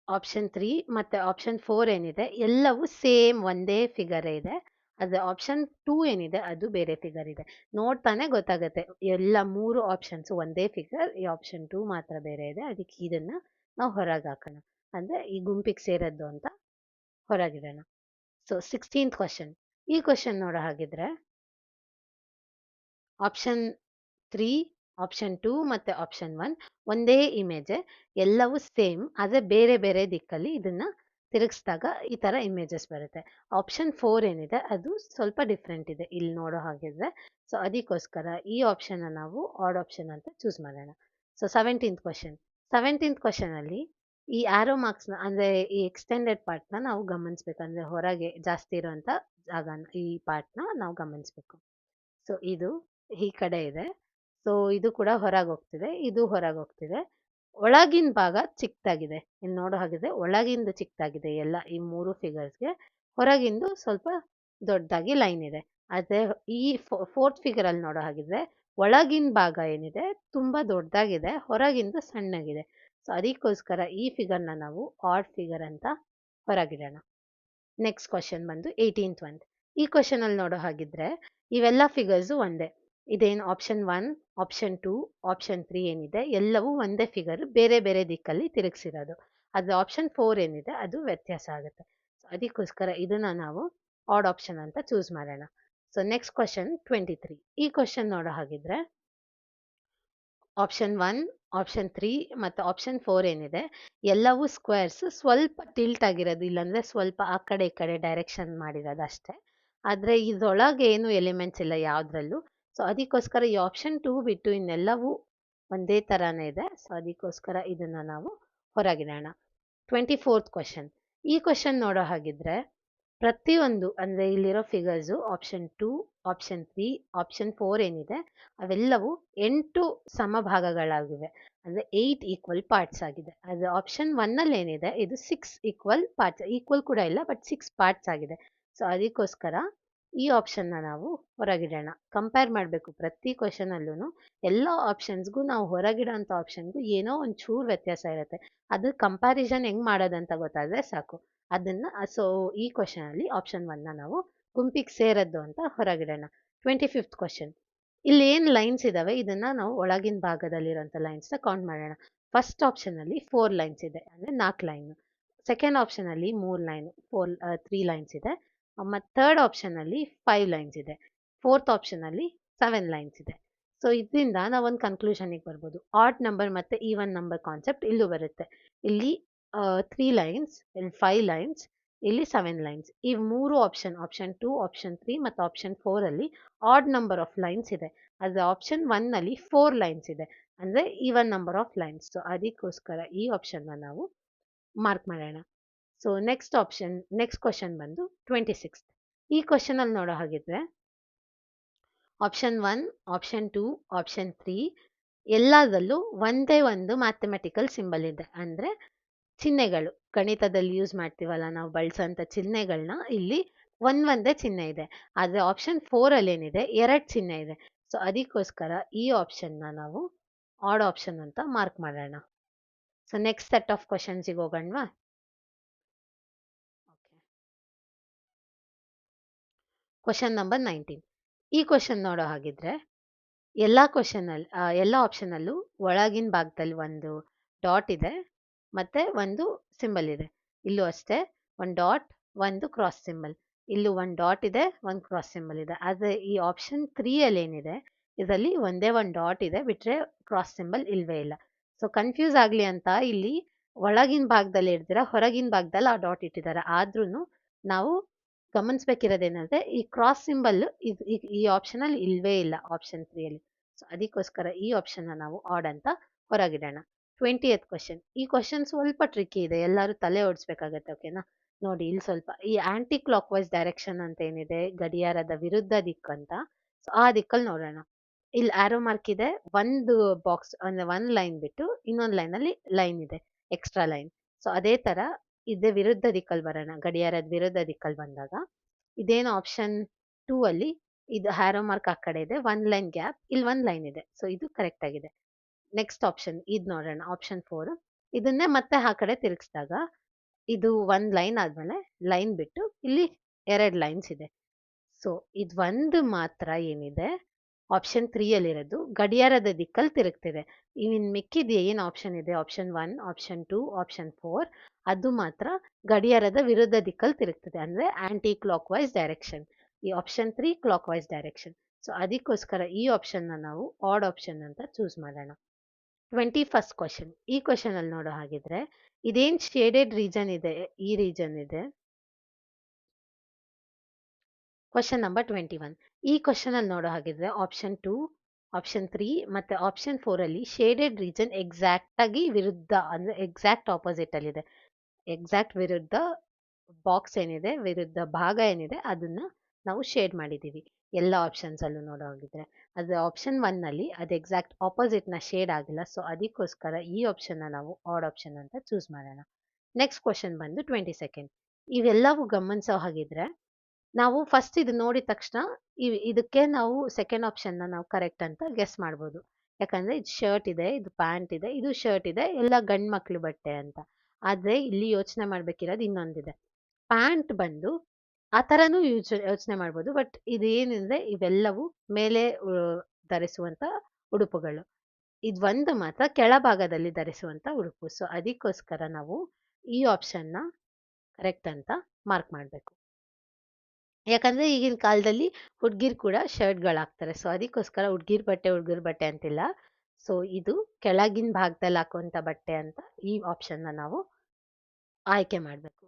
ಆಪ್ಷನ್ ತ್ರೀ ಮತ್ತೆ ಆಪ್ಷನ್ ಫೋರ್ ಏನಿದೆ, ಎಲ್ಲವೂ ಸೇಮ್ ಒಂದೇ ಫಿಗರ್ ಇದೆ. ಅದು ಆಪ್ಷನ್ ಟೂ ಏನಿದೆ, ಅದು ಬೇರೆ ಫಿಗರ್ ಇದೆ. ನೋಡ್ತಾನೆ ಗೊತ್ತಾಗುತ್ತೆ, ಎಲ್ಲ ಮೂರು ಆಪ್ಷನ್ಸ್ ಒಂದೇ ಫಿಗರ್ ಈ ಆಪ್ಷನ್ ಟೂ ಮಾತ್ರ ಬೇರೆ ಇದೆ, ಅದಕ್ಕೆ ಇದನ್ನ ನಾವು ಹೊರಗೆ ಹಾಕೋಣ. ಅಂದ್ರೆ ಈ ಗುಂಪಿಗೆ ಸೇರದ್ದು ಅಂತ ಹೊರಗಿಡೋಣ. ಸೊ ಸಿಕ್ಸ್ಟೀನ್ತ್ ಕ್ವಶನ್ ಈ ಕ್ವಶನ್ ನೋಡೋ ಹಾಗಿದ್ರೆ ಆಪ್ಷನ್ ತ್ರೀ ಆಪ್ಷನ್ ಟೂ ಮತ್ತೆ ಆಪ್ಷನ್ ಒನ್ ಒಂದೇ ಇಮೇಜ್ ಎಲ್ಲವೂ ಸೇಮ್ ಆದ್ರೆ ಬೇರೆ ಬೇರೆ ದಿಕ್ಕಲ್ಲಿ ಇದನ್ನ ತಿರುಗಿಸಿದಾಗ ಈ ತರ ಇಮೇಜಸ್ ಬರುತ್ತೆ. ಆಪ್ಷನ್ ಫೋರ್ ಏನಿದೆ, ಅದು ಸ್ವಲ್ಪ ಡಿಫ್ರೆಂಟ್ ಇದೆ. ಇಲ್ಲಿ ನೋಡೋ ಹಾಗಿದ್ರೆ ಸೊ ಅದಕ್ಕೋಸ್ಕರ ಈ ಆಪ್ಷನ್ ನಾವು ಆಡ್ ಆಪ್ಷನ್ ಅಂತ ಚೂಸ್ ಮಾಡೋಣ. So seventeenth question seventeenth question ಅಲ್ಲಿ ಈ ಆರೋ ಮಾರ್ಕ್ಸ್ನ ಅಂದ್ರೆ ಈ ಎಕ್ಸ್ಟೆಂಡೆಡ್ ಪಾರ್ಟ್ನ ನಾವು ಗಮನಿಸ್ಬೇಕು. ಅಂದ್ರೆ ಹೊರಗೆ ಜಾಸ್ತಿ ಇರುವಂತ ಜಾಗನ, ಈ ಪಾರ್ಟ್ನ ನಾವು ಗಮನಿಸ್ಬೇಕು. ಸೊ ಇದು ಈ ಕಡೆ ಇದೆ. ಸೊ ಇದು ಕೂಡ ಹೊರಗೆ ಹೋಗ್ತಿದೆ, ಇದು ಹೊರಗೆ ಹೋಗ್ತಿದೆ. ಒಳಗಿನ ಭಾಗ ಚಿಕ್ಕದಾಗಿದೆ. ಇಲ್ಲಿ ನೋಡೋ ಹಾಗಿದೆ ಒಳಗಿಂದ ಚಿಕ್ಕದಾಗಿದೆ ಎಲ್ಲ, ಈ ಮೂರು ಫಿಗರ್ಸ್ಗೆ ಹೊರಗಿಂದು ಸ್ವಲ್ಪ ದೊಡ್ಡದಾಗಿ ಲೈನ್ ಇದೆ. ಅದೇ ಈ ಫೋರ್ತ್ ಫಿಗರ್ ಅಲ್ಲಿ ನೋಡೋ ಹಾಗಿದ್ರೆ ಒಳಗಿನ ಭಾಗ ಏನಿದೆ, ತುಂಬಾ ದೊಡ್ಡದಾಗಿದೆ, ಹೊರಗಿಂದ ಸಣ್ಣಗಿದೆ. ಸೊ ಅದಕ್ಕೋಸ್ಕರ ಈ ಫಿಗರ್ನ ನಾವು ಆಡ್ ಫಿಗರ್ ಅಂತ ಹೊರಗಿಡೋಣ. ನೆಕ್ಸ್ಟ್ ಕ್ವಶನ್ ಬಂದು ಏಯ್ಟೀನ್ತ್ ಒನ್ ಈ ಕ್ವಶನ್ ಅಲ್ಲಿ ನೋಡೋ ಹಾಗಿದ್ರೆ ಇವೆಲ್ಲ ಫಿಗರ್ಸು ಒಂದೇ. ಇದೇನು option one option two option three ಏನಿದೆ? ಎಲ್ಲವೂ ಒಂದೇ ಫಿಗರ್ ಬೇರೆ ಬೇರೆ ದಿಕ್ಕಲ್ಲಿ ತಿರುಗಿಸಿರೋದು. ಅದು ಆಪ್ಷನ್ ಫೋರ್ ಏನಿದೆ, ಅದು ವ್ಯತ್ಯಾಸ ಆಗುತ್ತೆ. ಸೊ ಅದಕ್ಕೋಸ್ಕರ ಇದನ್ನ ನಾವು ಆಡ್ ಆಪ್ಷನ್ ಅಂತ ಚೂಸ್ ಮಾಡೋಣ. So next question twenty three ಈ ಕ್ವಶನ್ ನೋಡೋ ಹಾಗಿದ್ರೆ ಆಪ್ಷನ್ ಒನ್ ಆಪ್ಷನ್ ತ್ರೀ ಮತ್ತು ಆಪ್ಷನ್ ಫೋರ್ ಏನಿದೆ, ಎಲ್ಲವೂ ಸ್ಕ್ವೇರ್ಸ್ ಸ್ವಲ್ಪ ಟಿಲ್ಟ್ ಆಗಿರೋದು, ಇಲ್ಲಾಂದ್ರೆ ಸ್ವಲ್ಪ ಆ ಕಡೆ ಈ ಕಡೆ ಡೈರೆಕ್ಷನ್ ಮಾಡಿರೋದು ಅಷ್ಟೇ. ಆದರೆ ಇದರೊಳಗೆ ಏನು ಎಲಿಮೆಂಟ್ಸ್ ಇಲ್ಲ ಯಾವುದ್ರಲ್ಲೂ. ಸೊ ಅದಕ್ಕೋಸ್ಕರ ಈ ಆಪ್ಷನ್ ಟೂ ಬಿಟ್ಟು ಇನ್ನೆಲ್ಲವೂ ಒಂದೇ ಥರನೇ ಇದೆ. ಸೊ ಅದಕ್ಕೋಸ್ಕರ ಇದನ್ನ ನಾವು ಹೊರಗಿಡೋಣ. ಟ್ವೆಂಟಿ ಫೋರ್ತ್ ಕ್ವಶನ್ ಈ ಕ್ವಶನ್ ನೋಡೋ ಹಾಗಿದ್ರೆ ಪ್ರತಿಯೊಂದು ಅಂದರೆ ಇಲ್ಲಿರೋ figures option two option three option four ಏನಿದೆ, ಅವೆಲ್ಲವೂ ಎಂಟು ಸಮಭಾಗಗಳಾಗಿವೆ. ಅಂದರೆ ಏಯ್ಟ್ ಈಕ್ವಲ್ ಪಾರ್ಟ್ಸ್ ಆಗಿದೆ. ಅದು ಆಪ್ಷನ್ ಒನ್ನಲ್ಲಿ ಏನಿದೆ, ಇದು ಸಿಕ್ಸ್ ಈಕ್ವಲ್ ಪಾರ್ಟ್ಸ್ ಈಕ್ವಲ್ ಕೂಡ ಇಲ್ಲ ಬಟ್ ಸಿಕ್ಸ್ ಪಾರ್ಟ್ಸ್ ಆಗಿದೆ. ಸೊ ಅದಕ್ಕೋಸ್ಕರ ಈ ಆಪ್ಷನ್ನ ನಾವು ಹೊರಗಿಡೋಣ. ಕಂಪೇರ್ ಮಾಡಬೇಕು ಪ್ರತಿ ಕ್ವಶನಲ್ಲೂ ಎಲ್ಲ ಆಪ್ಷನ್ಸ್ಗೂ ನಾವು ಹೊರಗಿಡೋಂಥ ಆಪ್ಷನ್ಗೂ ಏನೋ ಒಂದು ಚೂರು ವ್ಯತ್ಯಾಸ ಇರುತ್ತೆ. ಅದು ಕಂಪ್ಯಾರಿಸನ್ ಹೆಂಗೆ ಮಾಡೋದಂತ ಗೊತ್ತಾದರೆ ಸಾಕು. ಅದನ್ನ ಸೊ ಈ ಕ್ವಶನಲ್ಲಿ ಆಪ್ಷನ್ ಒನ್ನ ನಾವು ಗುಂಪಿಗೆ ಸೇರದ್ದು ಅಂತ ಹೊರಗಿಡೋಣ. ಟ್ವೆಂಟಿ ಫಿಫ್ತ್ ಕ್ವಶನ್ ಇಲ್ಲಿ ಏನು ಲೈನ್ಸ್ ಇದಾವೆ? ಇದನ್ನ ನಾವು ಒಳಗಿನ ಭಾಗದಲ್ಲಿರೋಂಥ ಲೈನ್ಸ್ನ ಕೌಂಟ್ ಮಾಡೋಣ. ಫಸ್ಟ್ ಆಪ್ಷನಲ್ಲಿ ಫೋರ್ ಲೈನ್ಸ್ ಇದೆ, ಅಂದರೆ ನಾಲ್ಕು ಲೈನ್ ಸೆಕೆಂಡ್ ಆಪ್ಷನಲ್ಲಿ ಮೂರು ಲೈನ್ ಫೋರ್ ತ್ರೀ ಲೈನ್ಸ್ ಇದೆ. ಮತ್ತು ಥರ್ಡ್ ಆಪ್ಷನಲ್ಲಿ ಫೈವ್ ಲೈನ್ಸ್ ಇದೆ. ಫೋರ್ತ್ ಆಪ್ಷನಲ್ಲಿ ಸೆವೆನ್ ಲೈನ್ಸ್ ಇದೆ. ಸೊ ಇದರಿಂದ ನಾವು ಒಂದು ಕನ್ಕ್ಲೂಷನಿಗೆ ಬರ್ಬೋದು. ಆಡ್ ನಂಬರ್ ಮತ್ತು ಒನ್ ನಂಬರ್ ಕಾನ್ಸೆಪ್ಟ್ ಇಲ್ಲೂ ಬರುತ್ತೆ. ಇಲ್ಲಿ ತ್ರೀ ಲೈನ್ಸ್ ಇಲ್ಲಿ ಫೈವ್ ಲೈನ್ಸ್ ಇಲ್ಲಿ ಸೆವೆನ್ ಲೈನ್ಸ್ ಈ ಮೂರು option option two option three ಮತ್ತು ಆಪ್ಷನ್ ಫೋರಲ್ಲಿ ಆಡ್ ನಂಬರ್ ಆಫ್ ಲೈನ್ಸ್ ಇದೆ. ಅದು ಆಪ್ಷನ್ ಒನ್ನಲ್ಲಿ ಫೋರ್ ಲೈನ್ಸ್ ಇದೆ. ಅಂದರೆ even number of lines so ಅದಕ್ಕೋಸ್ಕರ ಈ ಆಪ್ಷನ್ನ ನಾವು ಮಾರ್ಕ್ ಮಾಡೋಣ. So next option next question ಬಂದು ಟ್ವೆಂಟಿ ಸಿಕ್ಸ್ ಈ ಕ್ವಶನಲ್ಲಿ ನೋಡೋ ಹಾಗಿದ್ರೆ option one option two option three ಎಲ್ಲದರಲ್ಲೂ ಒಂದೇ ಒಂದು ಮ್ಯಾಥಮೆಟಿಕಲ್ ಸಿಂಬಲ್ ಇದೆ. ಅಂದರೆ ಚಿಹ್ನೆಗಳು. ಗಣಿತದಲ್ಲಿ ಯೂಸ್ ಮಾಡ್ತೀವಲ್ಲ ನಾವು ಬಳಸೋಂಥ ಚಿಹ್ನೆಗಳನ್ನ ಇಲ್ಲಿ ಒಂದ್ ಒಂದೇ ಚಿಹ್ನೆ ಇದೆ. ಆದರೆ ಆಪ್ಷನ್ ಫೋರಲ್ಲಿ ಏನಿದೆ? ಎರಡು ಚಿಹ್ನೆ ಇದೆ. ಸೊ ಅದಕ್ಕೋಸ್ಕರ ಈ ಆಪ್ಷನ್ನ ನಾವು ಆಡ್ ಆಪ್ಷನ್ ಅಂತ ಮಾರ್ಕ್ ಮಾಡೋಣ. ಸೊ ನೆಕ್ಸ್ಟ್ ಸೆಟ್ ಆಫ್ ಕ್ವಶನ್ಸಿಗೆ ಹೋಗೋಣವಾ? ಕ್ವಶನ್ ನಂಬರ್ ನೈನ್ಟೀನ್ ಈ ಕ್ವಶನ್ ನೋಡೋ ಹಾಗಿದ್ರೆ ಎಲ್ಲ ಕ್ವಶನಲ್ಲಿ ಎಲ್ಲ ಆಪ್ಷನಲ್ಲೂ ಒಳಗಿನ ಭಾಗದಲ್ಲಿ ಒಂದು ಡಾಟ್ ಇದೆ. ಮತ್ತೆ ಒಂದು ಸಿಂಬಲ್ ಇದೆ. ಇಲ್ಲೂ ಅಷ್ಟೇ ಒಂದು ಡಾಟ್ ಒಂದು ಕ್ರಾಸ್ ಸಿಂಬಲ್ ಇಲ್ಲೂ ಒಂದು ಡಾಟ್ ಇದೆ ಒಂದು ಕ್ರಾಸ್ ಸಿಂಬಲ್ ಇದೆ. ಆದರೆ ಈ ಆಪ್ಷನ್ ತ್ರೀಯಲ್ಲಿ ಏನಿದೆ, ಇದರಲ್ಲಿ ಒಂದೇ ಒಂದು ಡಾಟ್ ಇದೆ ಬಿಟ್ಟರೆ ಕ್ರಾಸ್ ಸಿಂಬಲ್ ಇಲ್ವೇ ಇಲ್ಲ. ಸೊ ಕನ್ಫ್ಯೂಸ್ ಆಗಲಿ ಅಂತ ಇಲ್ಲಿ ಒಳಗಿನ ಭಾಗದಲ್ಲಿ ಇಡ್ತೀರಾ, ಹೊರಗಿನ ಭಾಗದಲ್ಲಿ ಆ ಡಾಟ್ ಇಟ್ಟಿದ್ದಾರೆ. ಆದ್ರೂ ನಾವು ಗಮನಿಸ್ಬೇಕಿರೋದೇನಂದ್ರೆ, ಈ ಕ್ರಾಸ್ ಸಿಂಬಲ್ ಇದು ಈ ಆಪ್ಷನಲ್ಲಿ ಇಲ್ವೇ ಇಲ್ಲ ಆಪ್ಷನ್ ತ್ರೀಯಲ್ಲಿ ಸೊ ಅದಕ್ಕೋಸ್ಕರ ಈ ಆಪ್ಷನ್ನ ನಾವು ಆಡ್ ಅಂತ ಹೊರಗಿಡೋಣ. ಟ್ವೆಂಟಿ ಏತ್ ಕ್ವಶನ್ ಈ ಕ್ವಶನ್ ಸ್ವಲ್ಪ ಟ್ರಿಕ್ಕಿ ಇದೆ. ಎಲ್ಲರೂ ತಲೆ ಓಡಿಸ್ಬೇಕಾಗತ್ತೆ ಓಕೆನಾ ನೋಡಿ, ಇಲ್ಲಿ ಸ್ವಲ್ಪ ಈ ಆಂಟಿ ಕ್ಲಾಕ್ ವೈಸ್ ಡೈರೆಕ್ಷನ್ ಅಂತ ಏನಿದೆ, ಗಡಿಯಾರದ ವಿರುದ್ಧ ದಿಕ್ಕು ಅಂತ. ಸೊ ಆ ದಿಕ್ಕಲ್ಲಿ ನೋಡೋಣ. ಇಲ್ಲಿ ಆರೋ ಮಾರ್ಕ್ ಇದೆ. ಒಂದು ಬಾಕ್ಸ್ ಅಂದ್ರೆ ಒನ್ ಲೈನ್ ಬಿಟ್ಟು ಇನ್ನೊಂದು ಲೈನ್ ಅಲ್ಲಿ ಲೈನ್ ಇದೆ ಎಕ್ಸ್ಟ್ರಾ ಲೈನ್ ಸೊ ಅದೇ ತರ ಇದೇ ವಿರುದ್ಧ ದಿಕ್ಕಲ್ಲಿ ಬರೋಣ, ಗಡಿಯಾರದ ವಿರುದ್ಧ ದಿಕ್ಕಲ್ಲಿ ಬಂದಾಗ. ಇದೇನು ಆಪ್ಷನ್ ಟೂ ಅಲ್ಲಿ, ಇದು ಹ್ಯಾರೋ ಮಾರ್ಕ್ ಆ ಕಡೆ ಇದೆ ಒನ್ ಲೈನ್ ಗ್ಯಾಪ್ ಇಲ್ಲಿ ಒಂದ್ ಲೈನ್ ಇದೆ. ಸೊ ಇದು ಕರೆಕ್ಟ್ ಆಗಿದೆ. ನೆಕ್ಸ್ಟ್ ಆಪ್ಷನ್ ಇದ್ ನೋಡೋಣ ಆಪ್ಷನ್ ಫೋರ್ ಇದನ್ನೇ ಮತ್ತೆ ಆ ಕಡೆ ತಿರುಗಿಸಿದಾಗ, ಇದು ಒಂದು ಲೈನ್ ಆದ್ಮೇಲೆ ಲೈನ್ ಬಿಟ್ಟು ಇಲ್ಲಿ ಎರಡ್ ಲೈನ್ಸ್ ಇದೆ. ಸೊ ಇದು ಒಂದು ಮಾತ್ರ ಏನಿದೆ? ಆಪ್ಷನ್ ತ್ರೀ ಅಲ್ಲಿರೋದು. ಗಡಿಯಾರದ ದಿಕ್ಕಲ್ಲಿ ತಿರುಗ್ತಿದೆ. ಇನ್ ಮಿಕ್ಕಿದ ಏನ್ ಆಪ್ಷನ್ ಇದೆ? Option one option two option four ಅದು ಮಾತ್ರ ಗಡಿಯಾರದ ವಿರುದ್ಧ ದಿಕ್ಕಲ್ಲಿ ತಿರುಗ್ತದೆ. ಅಂದ್ರೆ ಆಂಟಿ ಕ್ಲಾಕ್ ವೈಸ್ ಡೈರೆಕ್ಷನ್ ಈ option three clockwise direction so ಅದಕ್ಕೋಸ್ಕರ ಈ ಆಪ್ಷನ್ನ ನಾವು ಆಡ್ ಆಪ್ಷನ್ ಅಂತ ಚೂಸ್ ಮಾಡೋಣ. ಟ್ವೆಂಟಿ ಫಸ್ಟ್ ಕ್ವಶನ್ ಈ ಕ್ವಶನ್ ಅಲ್ಲಿ ನೋಡೋ ಹಾಗಿದ್ರೆ, ಇದೇನ್ ಶೇಡೆಡ್ ರೀಜನ್ ಇದೆ? ಈ ರೀಜನ್ ಇದೆ. ಕ್ವಶನ್ ನಂಬರ್ ಟ್ವೆಂಟಿ ಒನ್ ಈ ಕ್ವಶನ್ ಅಲ್ಲಿ ನೋಡೋ ಹಾಗಿದ್ರೆ ಆಪ್ಷನ್ ಟೂ ಆಪ್ಷನ್ ತ್ರೀ ಮತ್ತೆ ಆಪ್ಷನ್ ಫೋರ್ ಅಲ್ಲಿ ಶೇಡೆಡ್ ರೀಜನ್ ಎಕ್ಸಾಕ್ಟ್ ಆಗಿ ವಿರುದ್ಧ, ಅಂದ್ರೆ ಎಕ್ಸಾಕ್ಟ್ ಆಪೋಸಿಟ್ ಅಲ್ಲಿ ಇದೆ. ಎಕ್ಸಾಕ್ಟ್ ವಿರುದ್ಧ ಬಾಕ್ಸ್ ಏನಿದೆ, ವಿರುದ್ಧ ಭಾಗ ಏನಿದೆ, ಅದನ್ನ ನಾವು ಶೇಡ್ ಮಾಡಿದೀವಿ. ಎಲ್ಲ ಆಪ್ಷನ್ಸ್ ಅಲ್ಲೂ ನೋಡೋ ಹಾಗಿದ್ರೆ ಅದು ಆಪ್ಷನ್ ಒನ್ನಲ್ಲಿ ಅದು ಎಕ್ಸಾಕ್ಟ್ ಆಪೋಸಿಟ್ನ ಶೇಡ್ ಆಗಿಲ್ಲ. ಸೊ ಅದಕ್ಕೋಸ್ಕರ ಈ ಆಪ್ಷನ್ನ ನಾವು ಆಡ್ ಆಪ್ಷನ್ ಅಂತ ಚೂಸ್ ಮಾಡೋಣ. ನೆಕ್ಸ್ಟ್ ಕ್ವಶನ್ ಬಂದು ಟ್ವೆಂಟಿ ಸೆಕೆಂಡ್ ಇವೆಲ್ಲವೂ ಗಮನಿಸೋ ಹಾಗಿದ್ರೆ ನಾವು ಫಸ್ಟ್ ಇದು ನೋಡಿದ ತಕ್ಷಣ ಇದಕ್ಕೆ ನಾವು ಸೆಕೆಂಡ್ ಆಪ್ಷನ್ನ ನಾವು ಕರೆಕ್ಟ್ ಅಂತ ಗೆಸ್ ಮಾಡ್ಬೋದು. ಯಾಕಂದ್ರೆ ಇದು ಶರ್ಟ್ ಇದೆ, ಇದು ಪ್ಯಾಂಟ್ ಇದೆ, ಇದು ಶರ್ಟ್ ಇದೆ, ಎಲ್ಲ ಗಂಡ್ ಮಕ್ಳು ಬಟ್ಟೆ ಅಂತ. ಆದ್ರೆ ಇಲ್ಲಿ ಯೋಚನೆ ಮಾಡ್ಬೇಕಿರೋದು ಇನ್ನೊಂದಿದೆ. ಪ್ಯಾಂಟ್ ಬಂದು ಆ ಥರನೂ ಯೋಚನೆ ಮಾಡ್ಬೋದು. ಬಟ್ ಏನಂದ್ರೆ ಇವೆಲ್ಲವೂ ಮೇಲೆ ಧರಿಸುವಂತ ಉಡುಪುಗಳು. ಇದು ಒಂದು ಮಾತ್ರ ಕೆಳಭಾಗದಲ್ಲಿ ಧರಿಸುವಂಥ ಉಡುಪು. ಸೊ, ಅದಕ್ಕೋಸ್ಕರ ನಾವು ಈ ಆಪ್ಷನ್ನ ಕರೆಕ್ಟ್ ಅಂತ ಮಾರ್ಕ್ ಮಾಡಬೇಕು. ಯಾಕಂದ್ರೆ ಈಗಿನ ಕಾಲದಲ್ಲಿ ಹುಡ್ಗಿರ್ ಕೂಡ ಶರ್ಟ್ಗಳು ಹಾಕ್ತಾರೆ ಸೊ, ಅದಕ್ಕೋಸ್ಕರ ಹುಡ್ಗಿರ್ ಬಟ್ಟೆ, ಹುಡ್ಗರ್ ಬಟ್ಟೆ ಅಂತಿಲ್ಲ. ಸೊ, ಇದು ಕೆಳಗಿನ ಭಾಗದಲ್ಲಿ ಹಾಕುವಂತ ಬಟ್ಟೆ ಅಂತ ಈ ಆಪ್ಷನ್ನ ನಾವು ಆಯ್ಕೆ ಮಾಡಬೇಕು.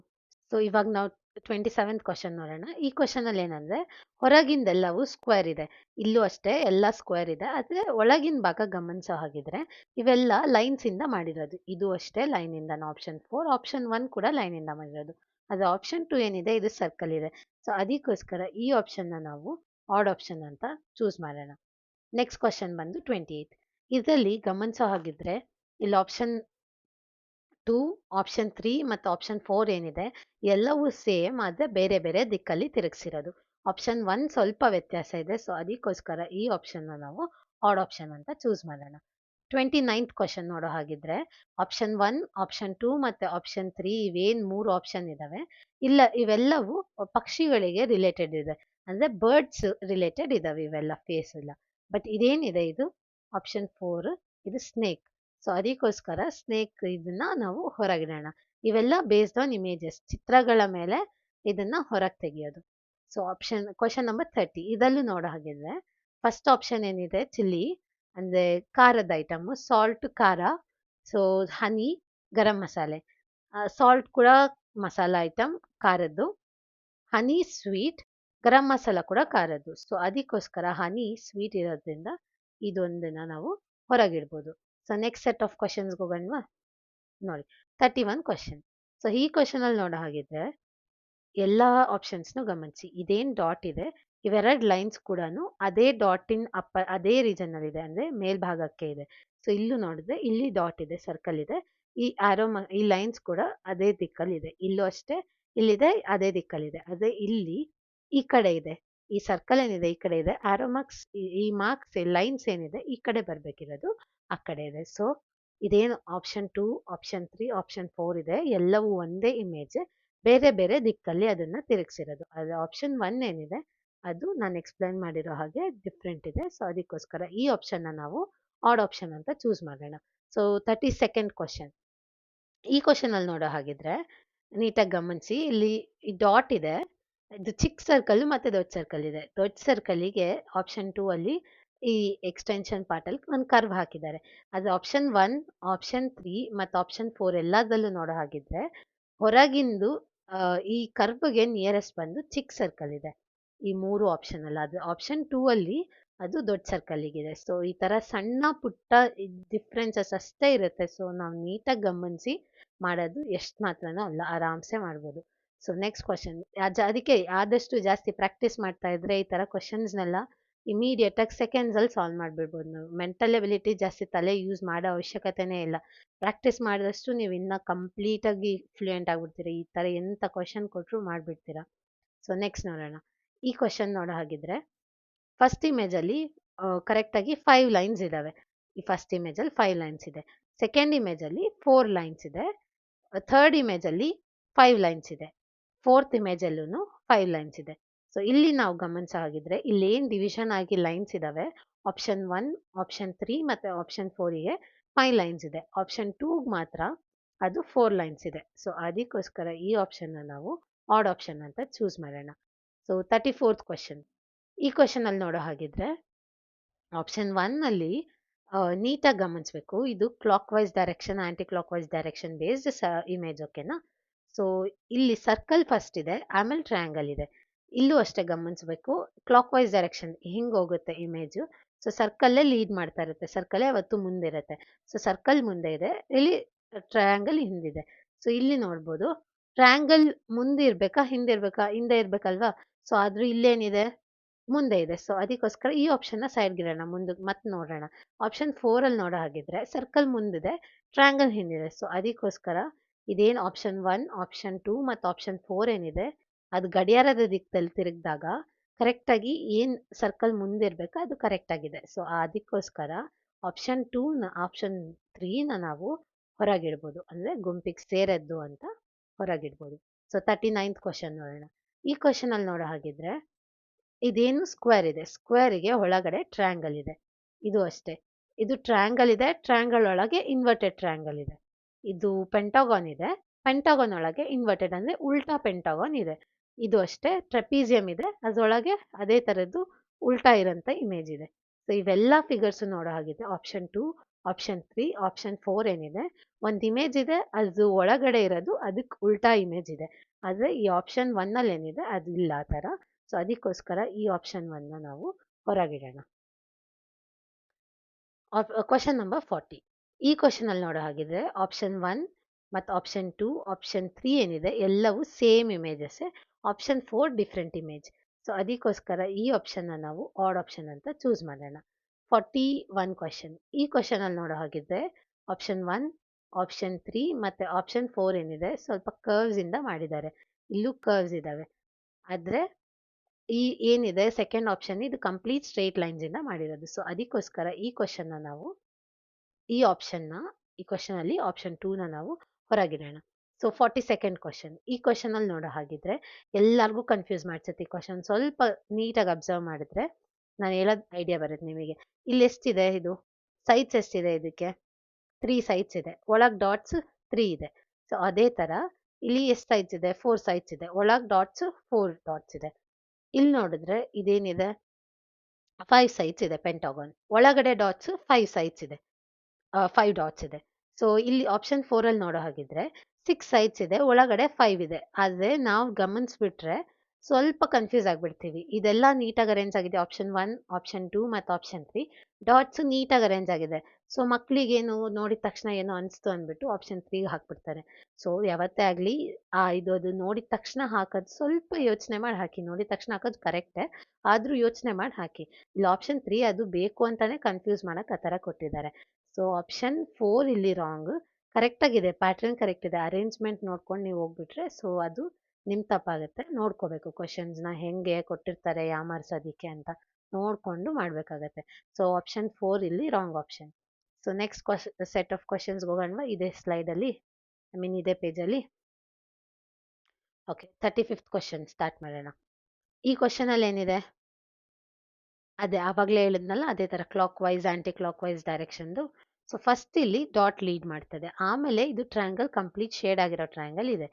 ಸೊ, ಇವಾಗ ನಾವು ಟ್ವೆಂಟಿ ಸೆವೆಂತ್ ಕ್ವಶನ್ ನೋಡೋಣ. ಈ ಕ್ವಶನ್ ಅಲ್ಲಿ ಏನಂದ್ರೆ ಹೊರಗಿಂದೆಲ್ಲವೂ ಸ್ಕ್ವೇರ್ ಇದೆ. ಇಲ್ಲೂ ಅಷ್ಟೇ ಎಲ್ಲ ಸ್ಕ್ವೇರ್ ಇದೆ. ಆದ್ರೆ ಒಳಗಿನ ಭಾಗ ಗಮನಿಸೋ ಹಾಗಿದ್ರೆ, ಇವೆಲ್ಲ ಲೈನ್ಸ್ ಇಂದ ಮಾಡಿರೋದು. ಇದು ಅಷ್ಟೇ ಲೈನ್ ಇಂದ ಆಪ್ಷನ್ ಫೋರ್ ಆಪ್ಷನ್ ಒನ್ ಕೂಡ ಲೈನ್ ಇಂದ ಮಾಡಿರೋದು. ಅದು ಆಪ್ಷನ್ ಟು ಏನಿದೆ, ಇದು ಸರ್ಕಲ್ ಇದೆ. ಸೊ ಅದಕ್ಕೋಸ್ಕರ ಈ ಆಪ್ಷನ್ನ ನಾವು ಆಡ್ ಆಪ್ಷನ್ ಅಂತ ಚೂಸ್ ಮಾಡೋಣ. ನೆಕ್ಸ್ಟ್ ಕ್ವಶನ್ ಬಂದು ಟ್ವೆಂಟಿ ಏಯ್ಟ್ ಇದರಲ್ಲಿ ಗಮನಿಸೋ ಹಾಗಿದ್ರೆ, ಇಲ್ಲಿ ಆಪ್ಷನ್ ಟೂ ಆಪ್ಷನ್ ತ್ರೀ ಮತ್ತು ಆಪ್ಷನ್ ಫೋರ್ ಏನಿದೆ, ಎಲ್ಲವೂ ಸೇಮ್ ಆದರೆ ಬೇರೆ ಬೇರೆ ದಿಕ್ಕಲ್ಲಿ ತಿರುಗಿಸಿರೋದು. ಆಪ್ಷನ್ ಒನ್ ಸ್ವಲ್ಪ ವ್ಯತ್ಯಾಸ ಇದೆ ಸೊ ಅದಕ್ಕೋಸ್ಕರ ಈ ಆಪ್ಷನ್ನ ನಾವು ಆಡ್ ಆಪ್ಷನ್ ಅಂತ ಚೂಸ್ ಮಾಡೋಣ. ಟ್ವೆಂಟಿ ನೈನ್ತ್ ಕ್ವಶನ್ ನೋಡೋ ಹಾಗಿದ್ರೆ ಆಪ್ಷನ್ ಒನ್ ಆಪ್ಷನ್ ಟೂ ಮತ್ತು ಆಪ್ಷನ್ ತ್ರೀ ಇವೇನು ಮೂರು ಆಪ್ಷನ್ ಇದಾವೆ, ಇಲ್ಲ ಇವೆಲ್ಲವೂ ಪಕ್ಷಿಗಳಿಗೆ ರಿಲೇಟೆಡ್ ಇದೆ. ಅಂದರೆ ಬರ್ಡ್ಸ್ ರಿಲೇಟೆಡ್ ಇದ್ದಾವೆ ಇವೆಲ್ಲ ಫೇಸ್ ಎಲ್ಲ. ಬಟ್ ಇದೇನಿದೆ ಇದು? ಆಪ್ಷನ್ ಫೋರ್ ಇದು ಸ್ನೇಕ್ ಸೊ, ಅದಕ್ಕೋಸ್ಕರ ಸ್ನೇಕ್ ಇದನ್ನ ನಾವು ಹೊರಗಿಡೋಣ. ಇವೆಲ್ಲ ಬೇಸ್ಡ್ ಆನ್ ಇಮೇಜಸ್ ಚಿತ್ರಗಳ ಮೇಲೆ ಇದನ್ನ ಹೊರಗೆ ತೆಗೆಯೋದು. So option question number thirty ಇದಲ್ಲೂ ನೋಡೋ ಹಾಗಿದ್ರೆ ಫಸ್ಟ್ ಆಪ್ಷನ್ ಏನಿದೆ? ಚಿಲ್ಲಿ, ಅಂದ್ರೆ ಖಾರದ ಐಟಮ್ ಸಾಲ್ಟ್ ಖಾರ ಸೊ ಹನಿ ಗರಂ ಮಸಾಲೆ. ಸಾಲ್ಟ್ ಕೂಡ ಮಸಾಲ ಐಟಮ್ ಖಾರದ್ದು. ಹನಿ ಸ್ವೀಟ್ ಗರಂ ಮಸಾಲ ಕೂಡ ಖಾರದ್ದು. ಸೊ ಅದಕ್ಕೋಸ್ಕರ ಹನಿ ಸ್ವೀಟ್ ಇರೋದ್ರಿಂದ ಇದೊಂದನ್ನ ನಾವು ಹೊರಗಿಡ್ಬೋದು. So next set of questions ಹೋಗೋಣವಾ ನೋಡಿ ತರ್ಟಿ ಒನ್ ಕ್ವಶನ್ ಸೊ ಈ ಕ್ವಶನ್ ಅಲ್ಲಿ ನೋಡೋ ಹಾಗಿದ್ರೆ, ಎಲ್ಲ ಆಪ್ಷನ್ಸ್ನು ಗಮನಿಸಿ. ಇದೇನ್ ಡಾಟ್ ಇದೆ, ಇವೆರಡು ಲೈನ್ಸ್ ಕೂಡ ಅದೇ ಡಾಟಿನ ಅಪ್ಪ ಅದೇ ರೀಜನ್ ಅಲ್ಲಿ ಇದೆ, ಅಂದ್ರೆ ಮೇಲ್ಭಾಗಕ್ಕೆ ಇದೆ. ಸೊ ಇಲ್ಲೂ ನೋಡಿದ್ರೆ, ಇಲ್ಲಿ ಡಾಟ್ ಇದೆ ಸರ್ಕಲ್ ಇದೆ. ಈ ಆರೋ ಈ ಲೈನ್ಸ್ ಕೂಡ ಅದೇ ದಿಕ್ಕಲ್ಲಿ ಇದೆ. ಇಲ್ಲೂ ಅಷ್ಟೇ, ಇಲ್ಲಿದೆ, ಅದೇ ದಿಕ್ಕಲ್ಲಿದೆ ಅದೇ ಇಲ್ಲಿ ಈ ಕಡೆ ಇದೆ. ಈ ಸರ್ಕಲ್ ಏನಿದೆ ಈ ಕಡೆ ಇದೆ. ಆರೋ ಮಾರ್ಕ್ಸ್ ಈ ಮಾರ್ಕ್ಸ್ ಲೈನ್ಸ್ ಏನಿದೆ ಈ ಕಡೆ ಬರಬೇಕಿರೋದು ಆ ಕಡೆ ಇದೆ. ಸೊ ಇದೇನು option two option three option four ಇದೆ. ಎಲ್ಲವೂ ಒಂದೇ ಇಮೇಜ್ ಬೇರೆ ಬೇರೆ ದಿಕ್ಕಲ್ಲಿ ಅದನ್ನ ತಿರುಗಿಸಿರೋದು. ಅದು ಆಪ್ಷನ್ ಒನ್ ಏನಿದೆ, ಅದು ನಾನು ಎಕ್ಸ್ಪ್ಲೈನ್ ಮಾಡಿರೋ ಹಾಗೆ ಡಿಫ್ರೆಂಟ್ ಇದೆ. ಸೊ ಅದಕ್ಕೋಸ್ಕರ ಈ ಆಪ್ಷನ್ನ ನಾವು ಆಡ್ ಆಪ್ಷನ್ ಅಂತ ಚೂಸ್ ಮಾಡೋಣ. ಸೊ ತರ್ಟಿ ಸೆಕೆಂಡ್ ಕ್ವಶನ್ ಈ ಕ್ವಶನ್ ಅಲ್ಲಿ ನೋಡೋ ಹಾಗಿದ್ರೆ, ನೀಟಾಗಿ ಗಮನಿಸಿ. ಇಲ್ಲಿ ಈ ಡಾಟ್ ಇದೆ. ಇದು ಚಿಕ್ಕ ಸರ್ಕಲ್ ಮತ್ತೆ ದೊಡ್ಡ ಸರ್ಕಲ್ ಇದೆ. ದೊಡ್ಡ ಸರ್ಕಲ್ಗೆ ಆಪ್ಷನ್ ಟೂ ಅಲ್ಲಿ ಈ ಎಕ್ಸ್ಟೆನ್ಷನ್ ಪಾರ್ಟ್ ಅಲ್ಲಿ ಒಂದು ಕರ್ವ್ ಹಾಕಿದ್ದಾರೆ. ಅದು ಆಪ್ಷನ್ ಒನ್ ಆಪ್ಷನ್ ತ್ರೀ ಮತ್ತು ಆಪ್ಷನ್ ಫೋರ್ ಎಲ್ಲದಲ್ಲೂ ನೋಡೋ ಹಾಗಿದ್ರೆ ಹೊರಗಿಂದು ಈ ಕರ್ವ್ಗೆ ನಿಯರೆಸ್ಟ್ ಬಂದು ಚಿಕ್ಕ ಸರ್ಕಲ್ ಇದೆ. ಈ ಮೂರು ಆಪ್ಷನ್ ಅಲ್ಲ. ಅದು ಆಪ್ಷನ್ ಟೂ ಅಲ್ಲಿ ಅದು ದೊಡ್ಡ ಸರ್ಕಲ್ ಇದೆ ಸೊ ಈ ತರ ಸಣ್ಣ ಪುಟ್ಟ ಡಿಫ್ರೆನ್ಸಸ್ ಅಷ್ಟೇ ಇರುತ್ತೆ. ಸೊ ನಾವು ನೀಟಾಗಿ ಗಮನಿಸಿ ಮಾಡೋದು ಎಷ್ಟು ಮಾತ್ರನೂ ಅಲ್ಲ. ಆರಾಮ್ಸೆ ಮಾಡ್ಬೋದು. ಸೊ ನೆಕ್ಸ್ಟ್ ಕ್ವಶನ್ ಅದಕ್ಕೆ ಆದಷ್ಟು ಜಾಸ್ತಿ ಪ್ರಾಕ್ಟೀಸ್ ಮಾಡ್ತಾ ಇದ್ರೆ ಈ ತರ ಕ್ವಶನ್ಸ್ನೆಲ್ಲ ಸೆಕೆಂಡ್ಸ್ ಸೆಕೆಂಡ್ಸಲ್ಲಿ ಸಾಲ್ವ್ ಮಾಡಿಬಿಡ್ಬೋದು ನಾವು. ಮೆಂಟಲ್ ಎಬಿಲಿಟಿ ಜಾಸ್ತಿ ತಲೆ ಯೂಸ್ ಮಾಡೋ ಅವಶ್ಯಕತೆನೇ ಇಲ್ಲ. ಪ್ರಾಕ್ಟೀಸ್ ಮಾಡಿದಷ್ಟು ನೀವು ಇನ್ನೂ ಕಂಪ್ಲೀಟಾಗಿ ಫ್ಲೂಯೆಂಟ್ ಆಗಿಬಿಡ್ತೀರಿ. ಈ ಥರ ಎಂಥ ಕ್ವಶನ್ ಕೊಟ್ಟರು ಮಾಡಿಬಿಡ್ತೀರಾ. ಸೊ ನೆಕ್ಸ್ಟ್ ನೋಡೋಣ. ಈ ಕ್ವಶನ್ ನೋಡೋ ಹಾಗಿದ್ರೆ ಫಸ್ಟ್ ಇಮೇಜಲ್ಲಿ ಕರೆಕ್ಟಾಗಿ ಫೈವ್ ಲೈನ್ಸ್ ಇದಾವೆ. ಈ ಫಸ್ಟ್ ಇಮೇಜಲ್ಲಿ ಫೈವ್ ಲೈನ್ಸ್ ಇದೆ. ಸೆಕೆಂಡ್ ಇಮೇಜಲ್ಲಿ ಫೋರ್ ಲೈನ್ಸ್ ಇದೆ. ಥರ್ಡ್ ಇಮೇಜಲ್ಲಿ ಫೈವ್ ಲೈನ್ಸ್ ಇದೆ. ಫೋರ್ತ್ ಇಮೇಜಲ್ಲೂ ಫೈವ್ ಲೈನ್ಸ್ ಇದೆ. ಸೊ, ಇಲ್ಲಿ ನಾವು ಗಮನಿಸ ಹಾಗಿದ್ರೆ ಇಲ್ಲಿ ಏನ್ ಡಿವಿಷನ್ ಆಗಿ ಲೈನ್ಸ್ ಇದಾವೆ ಆಪ್ಷನ್ ಒನ್ ಆಪ್ಷನ್ ತ್ರೀ ಮತ್ತು ಆಪ್ಷನ್ ಫೋರಿಗೆ ಫೈವ್ ಲೈನ್ಸ್ ಇದೆ. ಆಪ್ಷನ್ ಟೂಗೆ ಮಾತ್ರ ಅದು ಫೋರ್ ಲೈನ್ಸ್ ಇದೆ. ಸೊ, ಅದಕ್ಕೋಸ್ಕರ ಈ ಆಪ್ಷನ್ನ ನಾವು ಆಡ್ ಆಪ್ಷನ್ ಅಂತ ಚೂಸ್ ಮಾಡೋಣ. ಸೊ ತರ್ಟಿ ಫೋರ್ತ್ ಕ್ವಶನ್ ಈ ಕ್ವಶನಲ್ಲಿ ನೋಡೋ ಹಾಗಿದ್ರೆ ಆಪ್ಷನ್ ಒನ್ನಲ್ಲಿ ನೀಟಾಗಿ ಗಮನಿಸಬೇಕು. ಇದು clockwise direction anticlockwise direction based image ಓಕೆನಾ ಸೊ ಇಲ್ಲಿ ಸರ್ಕಲ್ ಫಸ್ಟ್ ಇದೆ, ಆಮೇಲೆ ಟ್ರಯಾಂಗಲ್ ಇದೆ. ಇಲ್ಲೂ ಅಷ್ಟೇ ಗಮನಿಸಬೇಕು. ಕ್ಲಾಕ್ ವೈಸ್ ಡೈರೆಕ್ಷನ್ ಹಿಂಗೆ ಹೋಗುತ್ತೆ ಇಮೇಜು ಸೊ ಸರ್ಕಲ್ಲೇ ಲೀಡ್ ಮಾಡ್ತಾ ಇರುತ್ತೆ. ಸರ್ಕಲೇ ಅವತ್ತು ಮುಂದೆ ಇರುತ್ತೆ. ಸೊ ಸರ್ಕಲ್ ಮುಂದೆ ಇದೆ. ಇಲ್ಲಿ ಟ್ರಯಾಂಗಲ್ ಹಿಂದಿದೆ ಸೊ ಇಲ್ಲಿ ನೋಡ್ಬೋದು. ಟ್ರಯಾಂಗಲ್ ಮುಂದೆ ಇರಬೇಕಾ, ಹಿಂದೆ ಇರಬೇಕಾ? ಹಿಂದೆ ಇರಬೇಕಲ್ವಾ? ಸೊ ಆದರೂ ಇಲ್ಲೇನಿದೆ? ಮುಂದೆ ಇದೆ. ಸೊ ಅದಕ್ಕೋಸ್ಕರ ಈ ಆಪ್ಷನ್ನ ಸೈಡ್ಗಿಡೋಣ ಮುಂದೆ ಮತ್ತೆ ನೋಡೋಣ. ಆಪ್ಷನ್ ಫೋರಲ್ಲಿ ನೋಡೋ ಹಾಗಿದ್ರೆ ಸರ್ಕಲ್ ಮುಂದಿದೆ ಟ್ರಯಾಂಗಲ್ ಹಿಂದಿದೆ. ಸೊ ಅದಕ್ಕೋಸ್ಕರ ಇದೇನು ಆಪ್ಷನ್ ಒನ್ ಆಪ್ಷನ್ ಟೂ ಮತ್ತು ಆಪ್ಷನ್ ಫೋರ್ ಏನಿದೆ, ಅದು ಗಡಿಯಾರದ ದಿಕ್ಕಲ್ಲಿ ತಿರುಗಿದಾಗ ಕರೆಕ್ಟಾಗಿ ಏನು ಸರ್ಕಲ್ ಮುಂದೆ ಇರಬೇಕು ಅದು ಕರೆಕ್ಟ್ ಆಗಿದೆ. ಸೊ ಅದಕ್ಕೋಸ್ಕರ ಆಪ್ಷನ್ ಟೂನ ಆಪ್ಷನ್ ತ್ರೀನ ನಾವು ಹೊರಗಿಡ್ಬೋದು. ಅಂದರೆ ಗುಂಪಿಗೆ ಸೇರದ್ದು ಅಂತ ಹೊರಗಿಡ್ಬೋದು. ಸೊ ತರ್ಟಿ ನೈನ್ತ್ ಕ್ವಶನ್ ನೋಡೋಣ. ಈ ಕ್ವಶನಲ್ಲಿ ನೋಡೋ ಹಾಗಿದ್ರೆ ಇದೇನು ಸ್ಕ್ವೇರ್ ಇದೆ? ಸ್ಕ್ವೇರಿಗೆ ಒಳಗಡೆ ಟ್ರಯಾಂಗಲ್ ಇದೆ. ಇದು ಅಷ್ಟೇ. ಇದು ಟ್ರಯಾಂಗಲ್ ಇದೆ ಟ್ರಯಾಂಗಲ್ ಒಳಗೆ ಇನ್ವರ್ಟೆಡ್ ಟ್ರಯಾಂಗಲ್ ಇದೆ. ಇದು ಪೆಂಟಗಾನ್ ಇದೆ. ಪೆಂಟಗಾನ್ ಒಳಗೆ ಇನ್ವರ್ಟೆಡ್ ಅಂದರೆ ಉಲ್ಟಾ ಪೆಂಟಗಾನ್ ಇದೆ. ಇದು ಅಷ್ಟೇ ಟ್ರೆಪೀಸಿಯಂ ಇದೆ. ಅದರೊಳಗೆ ಅದೇ ಥರದ್ದು ಉಲ್ಟಾ ಇರೋಂಥ ಇಮೇಜ್ ಇದೆ. ಸೊ ಇವೆಲ್ಲ ಫಿಗರ್ಸು ನೋಡೋ ಹಾಗಿದೆ option two option three option four ಏನಿದೆ. ಒಂದು ಇಮೇಜ್ ಇದೆ, ಅದು ಒಳಗಡೆ ಇರೋದು, ಅದಕ್ಕೆ ಉಲ್ಟಾ ಇಮೇಜ್ ಇದೆ. ಆದರೆ ಈ ಆಪ್ಷನ್ ಒನ್ನಲ್ಲಿ ಏನಿದೆ, ಅದು ಇಲ್ಲ ಆ ಥರ. ಸೊ ಅದಕ್ಕೋಸ್ಕರ ಈ ಆಪ್ಷನ್ ಒನ್ನ ನಾವು ಹೊರಗಿಡೋಣ. ಕ್ವಶನ್ ನಂಬರ್ ಫಾರ್ಟಿ ಈ ಕ್ವಶನಲ್ಲಿ ನೋಡೋ ಹಾಗಿದ್ರೆ ಆಪ್ಷನ್ ಒನ್ ಮತ್ತು ಆಪ್ಷನ್ ಟೂ ಆಪ್ಷನ್ ತ್ರೀ ಏನಿದೆ ಎಲ್ಲವೂ same ಇಮೇಜಸ್ಸೇ option four different image so ಅದಕ್ಕೋಸ್ಕರ ಈ ಆಪ್ಷನ್ನ ನಾವು ಆಡ್ ಆಪ್ಷನ್ ಅಂತ ಚೂಸ್ ಮಾಡೋಣ. ಫಾರ್ಟಿ ಒನ್ ಕ್ವಶನ್ ಈ ಕ್ವಶನಲ್ಲಿ ನೋಡೋ ಹಾಗಿದ್ರೆ ಆಪ್ಷನ್ ಒನ್ ಆಪ್ಷನ್ ತ್ರೀ ಮತ್ತು ಆಪ್ಷನ್ ಫೋರ್ ಏನಿದೆ ಸ್ವಲ್ಪ ಕರ್ವ್ಸಿಂದ ಮಾಡಿದ್ದಾರೆ. ಇಲ್ಲೂ ಕರ್ವ್ಸ್ ಇದ್ದಾವೆ ಆದರೆ ಈ ಏನಿದೆ ಸೆಕೆಂಡ್ ಆಪ್ಷನ್ ಇದು ಕಂಪ್ಲೀಟ್ ಸ್ಟ್ರೇಟ್ ಲೈನ್ಸಿಂದ ಮಾಡಿರೋದು. ಸೊ ಅದಕ್ಕೋಸ್ಕರ ಈ ಕ್ವಶನ್ನ ನಾವು ಈ ಆಪ್ಷನ್ನ ಈ ಕ್ವಶನಲ್ಲಿ ಆಪ್ಷನ್ ಟೂನ ನಾವು ಹೊರಗಿಡೋಣ. ಸೊ ಫಾರ್ಟಿ ಸೆಕೆಂಡ್ ಕ್ವಶನ್ ಈ ಕ್ವಶನಲ್ಲಿ ನೋಡೋ ಹಾಗಿದ್ರೆ, ಎಲ್ಲರಿಗೂ ಕನ್ಫ್ಯೂಸ್ ಮಾಡ್ಸುತ್ತೆ ಈ ಕ್ವಶನ್ ಸ್ವಲ್ಪ ನೀಟಾಗಿ ಅಬ್ಸರ್ವ್ ಮಾಡಿದ್ರೆ, ನಾನು ಹೇಳೋದು ಐಡಿಯಾ ಬರುತ್ತೆ ನಿಮಗೆ. ಇಲ್ಲಿ ಎಷ್ಟಿದೆ ಇದು? ಸೈಟ್ಸ್ ಎಷ್ಟಿದೆ ಇದಕ್ಕೆ? ತ್ರೀ ಸೈಟ್ಸ್ ಇದೆ. ಒಳಗೆ ಡಾಟ್ಸ್ ತ್ರೀ ಇದೆ. ಸೊ ಅದೇ ಥರ ಇಲ್ಲಿ ಎಷ್ಟು ಸೈಡ್ಸ್ ಇದೆ? ಫೋರ್ ಸೈಡ್ಸ್ ಇದೆ. ಒಳಗೆ ಡಾಟ್ಸ್ ಫೋರ್ ಡಾಟ್ಸ್ ಇದೆ. ಇಲ್ಲಿ ನೋಡಿದ್ರೆ ಇದೇನಿದೆ? ಫೈವ್ ಸೈಟ್ಸ್ ಇದೆ ಪೆಂಟಾಗೋನ್ ಒಳಗಡೆ ಡಾಟ್ಸ್ ಫೈವ್ ಸೈಡ್ಸ್ ಇದೆ. ಫೈವ್ ಡಾಟ್ಸ್ ಇದೆ. ಸೊ ಇಲ್ಲಿ ಆಪ್ಷನ್ ಫೋರಲ್ಲಿ ನೋಡೋ ಹಾಗಿದ್ರೆ ಸಿಕ್ಸ್ ಸೈಡ್ಸ್ ಇದೆ, ಒಳಗಡೆ ಫೈವ್ ಇದೆ. ಆದರೆ ನಾವು ಗಮನಿಸ್ಬಿಟ್ರೆ ಸ್ವಲ್ಪ ಕನ್ಫ್ಯೂಸ್ ಆಗಿಬಿಡ್ತೀವಿ. ಇದೆಲ್ಲ ನೀಟಾಗಿ ಅರೇಂಜ್ ಆಗಿದೆ ಆಪ್ಷನ್ ಒನ್ ಆಪ್ಷನ್ ಟೂ ಮತ್ತು ಆಪ್ಷನ್ ತ್ರೀ ಡಾಟ್ಸ್ ನೀಟಾಗಿ ಅರೇಂಜ್ ಆಗಿದೆ. ಸೊ ಮಕ್ಕಳಿಗೇನು ನೋಡಿದ ತಕ್ಷಣ ಏನೋ ಅನಿಸ್ತು ಅಂದ್ಬಿಟ್ಟು ಆಪ್ಷನ್ ತ್ರೀಗೆ ಹಾಕ್ಬಿಡ್ತಾರೆ. ಸೊ ಯಾವತ್ತೇ ಆಗಲಿ, ಆ, ಇದು ಅದು ನೋಡಿದ ತಕ್ಷಣ ಹಾಕೋದು ಸ್ವಲ್ಪ ಯೋಚನೆ ಮಾಡಿ ಹಾಕಿ. ನೋಡಿದ ತಕ್ಷಣ ಹಾಕೋದು ಕರೆಕ್ಟೇ ಆದರೂ ಯೋಚನೆ ಮಾಡಿ ಹಾಕಿ. ಇಲ್ಲಿ ಆಪ್ಷನ್ ತ್ರೀ ಅದು ಬೇಕು ಅಂತಲೇ ಕನ್ಫ್ಯೂಸ್ ಮಾಡೋಕೆ ಆ ಥರ ಕೊಟ್ಟಿದ್ದಾರೆ. ಸೊ ಆಪ್ಷನ್ ಫೋರ್ ಇಲ್ಲಿ ರಾಂಗ್ ಕರೆಕ್ಟಾಗಿದೆ ಪ್ಯಾಟ್ರನ್ ಕರೆಕ್ಟ್ ಇದೆ. ಅರೇಂಜ್ಮೆಂಟ್ ನೋಡ್ಕೊಂಡು ನೀವು ಹೋಗ್ಬಿಟ್ರೆ ಸೊ ಅದು ನಿಮ್ಮ ತಪ್ಪಾಗುತ್ತೆ. ನೋಡ್ಕೋಬೇಕು ಕ್ವಶನ್ಸ್ನ ಹೆಂಗೆ ಕೊಟ್ಟಿರ್ತಾರೆ ಯಾಮಾರಿಸೋದಕ್ಕೆ ಅಂತ ನೋಡಿಕೊಂಡು ಮಾಡಬೇಕಾಗತ್ತೆ. ಸೊ ಆಪ್ಷನ್ ಫೋರ್ ಇಲ್ಲಿ ರಾಂಗ್ ಆಪ್ಷನ್ ಸೊ ನೆಕ್ಸ್ಟ್ ಕ್ವಶ್ ಸೆಟ್ ಆಫ್ ಕ್ವಶನ್ಸ್ಗೆ ಹೋಗೋಣ ಇದೇ ಸ್ಲೈಡಲ್ಲಿ ಐ ಮೀನ್ ಇದೇ ಪೇಜಲ್ಲಿ okay thirty fifth question start ಮಾಡೋಣ. ಈ ಕ್ವಶನಲ್ಲಿ ಏನಿದೆ ಅದೇ ಆವಾಗಲೇ ಹೇಳಿದ್ನಲ್ಲ, ಅದೇ ಥರ clockwise anticlockwise ಡೈರೆಕ್ಷನ್ದು ಸೊ ಫಸ್ಟ್ ಇಲ್ಲಿ ಡಾಟ್ ಲೀಡ್ ಮಾಡ್ತದೆ. ಆಮೇಲೆ ಇದು ಟ್ರಯಾಂಗಲ್ ಕಂಪ್ಲೀಟ್ ಶೇಡ್ ಆಗಿರೋ ಟ್ರಯಾಂಗಲ್ ಇದೆ.